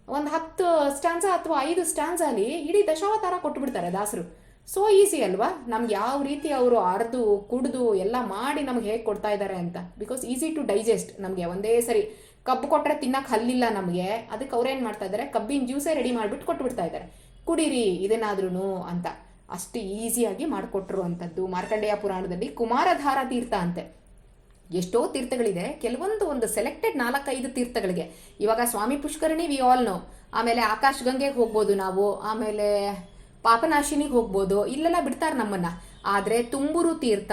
ಒಂದು ಹತ್ತು ಸ್ಟ್ಯಾನ್ಸ ಅಥವಾ ಐದು ಸ್ಟ್ಯಾನ್ಸಲ್ಲಿ ಇಡೀ ದಶಾವತಾರ ಕೊಟ್ಬಿಡ್ತಾರೆ ದಾಸರು. ಸೋ ಈಸಿ ಅಲ್ವಾ? ನಮ್ಗೆ ಯಾವ ರೀತಿ ಅವರು ಅರ್ದು ಕುಡಿದು ಎಲ್ಲ ಮಾಡಿ ನಮ್ಗೆ ಹೇಗೆ ಕೊಡ್ತಾ ಇದ್ದಾರೆ ಅಂತ. ಬಿಕಾಸ್ ಈಸಿ ಟು ಡೈಜೆಸ್ಟ್ ನಮಗೆ ಒಂದೇ ಸರಿ ಕಬ್ಬು ಕೊಟ್ಟರೆ ತಿನ್ನಕ್ಕೆ ಹಲ್ಲಿಲ್ಲ ನಮಗೆ. ಅದಕ್ಕೆ ಅವ್ರೇನು ಮಾಡ್ತಾ ಇದ್ದಾರೆ ಕಬ್ಬಿನ ಜ್ಯೂಸೇ ರೆಡಿ ಮಾಡಿಬಿಟ್ಟು ಕೊಟ್ಬಿಡ್ತಾ ಇದ್ದಾರೆ ಕುಡೀರಿ ಇದನ್ನಾದ್ರೂ ಅಂತ. ಅಷ್ಟು ಈಸಿಯಾಗಿ ಮಾಡಿಕೊಟ್ರು ಅಂಥದ್ದು ಮಾರ್ಕಂಡೇಯ ಪುರಾಣದಲ್ಲಿ ಕುಮಾರಧಾರ ತೀರ್ಥ ಅಂತೆ. ಎಷ್ಟೋ ತೀರ್ಥಗಳಿದೆ. ಕೆಲವೊಂದು ಒಂದು ಸೆಲೆಕ್ಟೆಡ್ ನಾಲ್ಕೈದು ತೀರ್ಥಗಳಿಗೆ. ಇವಾಗ Swami Pushkarini we all know ಆಮೇಲೆ ಆಕಾಶ್ ಗಂಗೆಗೆ ಹೋಗ್ಬೋದು ನಾವು. ಆಮೇಲೆ ಪಾಪನಾಶಿನಿಗೆ ಹೋಗ್ಬೋದು, ಇಲ್ಲೆಲ್ಲ ಬಿಡ್ತಾರೆ ನಮ್ಮನ್ನ. ಆದರೆ ತುಂಬೂರು ತೀರ್ಥ,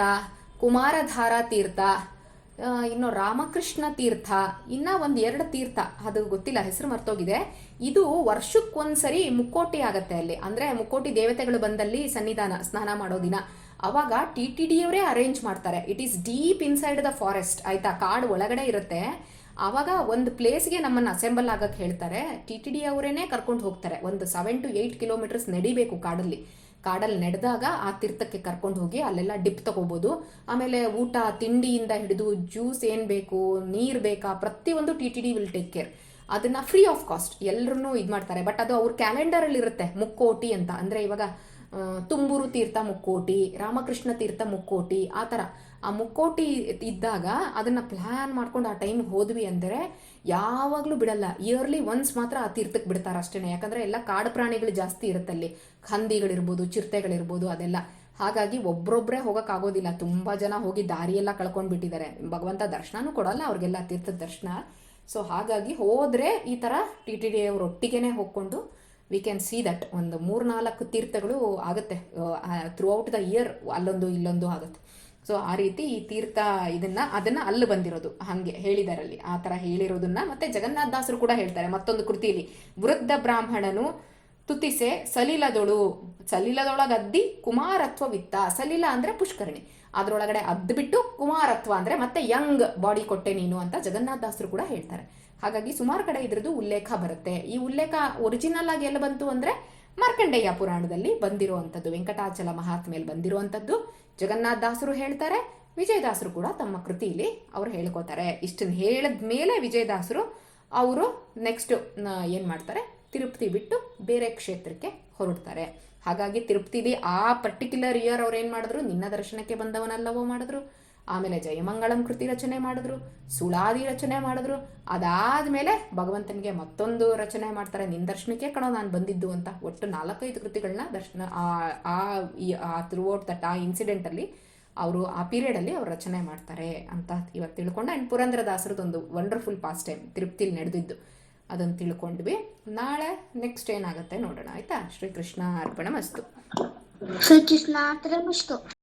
ಕುಮಾರಧಾರ ತೀರ್ಥ ಇನ್ನು ರಾಮಕೃಷ್ಣ ತೀರ್ಥ, ಇನ್ನ ಒಂದು ಎರಡು ತೀರ್ಥ, ಅದು ಗೊತ್ತಿಲ್ಲ, ಹೆಸರು ಮರ್ತೋಗಿದೆ. ಇದು ವರ್ಷಕ್ಕೊಂದ್ಸರಿ ಮುಕ್ಕೋಟಿ ಆಗತ್ತೆ ಅಲ್ಲಿ. ಅಂದ್ರೆ ಮುಕ್ಕೋಟಿ ದೇವತೆಗಳು ಬಂದಲ್ಲಿ ಸನ್ನಿಧಾನ, ಸ್ನಾನ ಮಾಡೋ ದಿನ. ಅವಾಗ ಟಿ ಟಿ ಡಿ ಅವರೇ ಅರೇಂಜ್ ಮಾಡ್ತಾರೆ. It is deep inside the forest ಆಯ್ತಾ? ಕಾಡು ಒಳಗಡೆ ಇರುತ್ತೆ. ಆವಾಗ ಒಂದು ಪ್ಲೇಸ್ಗೆ ನಮ್ಮನ್ನು ಅಸೆಂಬಲ್ ಆಗಕ್ಕೆ ಹೇಳ್ತಾರೆ. ಟಿ ಟಿ ಡಿ ಅವರೇನೆ ಕರ್ಕೊಂಡು ಹೋಗ್ತಾರೆ. ಒಂದು ಸೆವೆನ್ ಟು ಏಯ್ಟ್ ಕಿಲೋಮೀಟರ್ಸ್ ನಡಿಬೇಕು ಕಾಡಲ್ಲಿ. ಕಾಡಲ್ಲಿ ನಡೆದಾಗ ಆ ತೀರ್ಥಕ್ಕೆ ಕರ್ಕೊಂಡು ಹೋಗಿ ಅಲ್ಲೆಲ್ಲ ಡಿಪ್ ತಗೋಬೋದು. ಆಮೇಲೆ ಊಟ, ತಿಂಡಿಯಿಂದ ಹಿಡಿದು ಜ್ಯೂಸ್ ಏನು ಬೇಕು, ನೀರು ಬೇಕಾ, ಪ್ರತಿಯೊಂದು T T D will take care ಅದನ್ನ ಫ್ರೀ ಆಫ್ ಕಾಸ್ಟ್ ಎಲ್ಲರೂ ಇದು ಮಾಡ್ತಾರೆ. ಬಟ್ ಅದು ಅವ್ರ ಕ್ಯಾಲೆಂಡರಲ್ಲಿ ಇರುತ್ತೆ. ಮುಕ್ಕೋಟಿ ಅಂತ. ಅಂದರೆ ಇವಾಗ ತುಂಬೂರು ತೀರ್ಥ ಮುಕ್ಕೋಟಿ, ರಾಮಕೃಷ್ಣ ತೀರ್ಥ ಮುಕ್ಕೋಟಿ, ಆ ಥರ ಆ ಮುಕ್ಕೋಟಿ ಇದ್ದಾಗ ಅದನ್ನ ಪ್ಲ್ಯಾನ್ ಮಾಡ್ಕೊಂಡು ಆ ಟೈಮ್ ಹೋದ್ವಿ ಅಂದರೆ ಯಾವಾಗಲೂ ಬಿಡಲ್ಲ. ಇಯರ್ಲಿ ಒನ್ಸ್ ಮಾತ್ರ ಆ ತೀರ್ಥಕ್ಕೆ ಬಿಡ್ತಾರೆ ಅಷ್ಟೇ ಯಾಕಂದರೆ ಎಲ್ಲ ಕಾಡು ಪ್ರಾಣಿಗಳು ಜಾಸ್ತಿ ಇರುತ್ತೆ ಅಲ್ಲಿ. ಹಂದಿಗಳಿರ್ಬೋದು, ಚಿರತೆಗಳಿರ್ಬೋದು, ಅದೆಲ್ಲ. ಹಾಗಾಗಿ ಒಬ್ರೊಬ್ರೇ ಹೋಗೋಕ್ಕಾಗೋದಿಲ್ಲ ತುಂಬ ಜನ ಹೋಗಿ ದಾರಿಯೆಲ್ಲ ಕಳ್ಕೊಂಡು ಬಿಟ್ಟಿದ್ದಾರೆ. ಭಗವಂತ ದರ್ಶನನೂ ಕೊಡಲ್ಲ, ಅವ್ರಿಗೆಲ್ಲ ತೀರ್ಥದ ದರ್ಶನ. ಸೊ ಹಾಗಾಗಿ ಹೋದರೆ ಈ ಥರ ಟಿ ಟಿ ಡಿ ಅವ್ರ ಒಟ್ಟಿಗೆನೇ ಹೋಗ್ಕೊಂಡು ವಿ ಕ್ಯಾನ್ ಸಿ ದಟ್ ಒಂದು ಮೂರ್ನಾಲ್ಕು ತೀರ್ಥಗಳು ಆಗುತ್ತೆ ಥ್ರೂ ಔಟ್ ದ ಇಯರ್ ಅಲ್ಲೊಂದು ಇಲ್ಲೊಂದು ಆಗುತ್ತೆ. ಸೊ ಆ ರೀತಿ ಈ ತೀರ್ಥ ಇದನ್ನ, ಅದನ್ನ ಅಲ್ಲಿ ಬಂದಿರೋದು. ಹಂಗೆ ಹೇಳಿದಾರಲ್ಲಿ. ಆ ಥರ ಹೇಳಿರೋದನ್ನ ಮತ್ತೆ ಜಗನ್ನಾಥ ದಾಸರು ಕೂಡ ಹೇಳ್ತಾರೆ. ಮತ್ತೊಂದು ಕೃತಿಯಲ್ಲಿ ವೃದ್ಧ ಬ್ರಾಹ್ಮಣನು ತುತಿಸೆ ಸಲಿಲದೊಳು. ಕುಮಾರತ್ವ ವಿತ್ತ ಸಲಿಲ ಅಂದ್ರೆ ಪುಷ್ಕರಣಿ. ಅದರೊಳಗಡೆ ಅದ್ದು ಬಿಟ್ಟು ಕುಮಾರತ್ವ ಅಂದ್ರೆ ಮತ್ತೆ ಯಂಗ್ ಬಾಡಿ ಕೊಟ್ಟೆ ನೀನು ಅಂತ ಜಗನ್ನಾಥ ದಾಸರು ಕೂಡ ಹೇಳ್ತಾರೆ. ಹಾಗಾಗಿ ಸುಮಾರು ಕಡೆ ಇದ್ರದ್ದು ಉಲ್ಲೇಖ ಬರುತ್ತೆ. ಈ ಉಲ್ಲೇಖ ಒರಿಜಿನಲ್ ಆಗಿ ಎಲ್ಲ ಬಂತು ಅಂದ್ರೆ ಮಾರ್ಕಂಡೇಯ ಪುರಾಣದಲ್ಲಿ ಬಂದಿರುವಂಥದ್ದು, ವೆಂಕಟಾಚಲ ಮಹಾತ್ಮೆಯಲ್ಲಿ ಬಂದಿರುವಂಥದ್ದು. ಜಗನ್ನಾಥ ದಾಸರು ಹೇಳ್ತಾರೆ ವಿಜಯದಾಸರು ಕೂಡ ತಮ್ಮ ಕೃತಿಯಲ್ಲಿ ಅವ್ರು ಹೇಳ್ಕೋತಾರೆ. ಇಷ್ಟನ್ನು ಹೇಳಿದ ಮೇಲೆ ವಿಜಯದಾಸರು ಅವರು ನೆಕ್ಸ್ಟ್ ಏನು ಮಾಡ್ತಾರೆ, ತಿರುಪತಿ ಬಿಟ್ಟು ಬೇರೆ ಕ್ಷೇತ್ರಕ್ಕೆ ಹೊರಡ್ತಾರೆ. ಹಾಗಾಗಿ ತಿರುಪತಿಲಿ ಆ ಪರ್ಟಿಕ್ಯುಲರ್ ಇಯರ್ ಅವ್ರು ಏನು ಮಾಡಿದ್ರು, ನಿನ್ನ ದರ್ಶನಕ್ಕೆ ಬಂದವನಲ್ಲವೋ ಮಾಡಿದ್ರು. ಆಮೇಲೆ ಜಯಮಂಗಳಂ ಕೃತಿ ರಚನೆ ಮಾಡಿದ್ರು, ಸುಳಾದಿ ರಚನೆ ಮಾಡಿದ್ರು. ಅದಾದಮೇಲೆ ಭಗವಂತನಿಗೆ ಮತ್ತೊಂದು ರಚನೆ ಮಾಡ್ತಾರೆ ನಿನ್ನ ದರ್ಶನಕ್ಕೆ ಕಣೋ ನಾನು ಬಂದಿದ್ದು ಅಂತ. ಒಟ್ಟು ನಾಲ್ಕೈದು ಕೃತಿಗಳನ್ನ ದರ್ಶನ, ಆ- ಆ, ಈ- ಆ ಥ್ರೂ ಔಟ್ ದಟ್ ಆ ಇನ್ಸಿಡೆಂಟಲ್ಲಿ ಅವರು, ಆ ಪೀರಿಯಡಲ್ಲಿ ಅವ್ರು ರಚನೆ ಮಾಡ್ತಾರೆ ಅಂತ ಇವತ್ತು ತಿಳ್ಕೊಂಡು. ಆ್ಯಂಡ್ ಪುರಂದ್ರದಾಸರದೊಂದು ವಂಡರ್ಫುಲ್ ಪಾಸ್ಟ್ ಟೈಮ್ ತಿರುಪ್ತಿಲಿ ನಡೆದಿದ್ದು. ಅದನ್ನು ತಿಳ್ಕೊಂಡ್ವಿ. ನಾಳೆ ನೆಕ್ಸ್ಟ್ ಏನಾಗುತ್ತೆ ನೋಡೋಣ, ಆಯ್ತಾ? ಶ್ರೀಕೃಷ್ಣ ಅರ್ಪಣ ಮಸ್ತು. ಶ್ರೀಕೃಷ್ಣ ಅರ್ಪಣಮಸ್ತು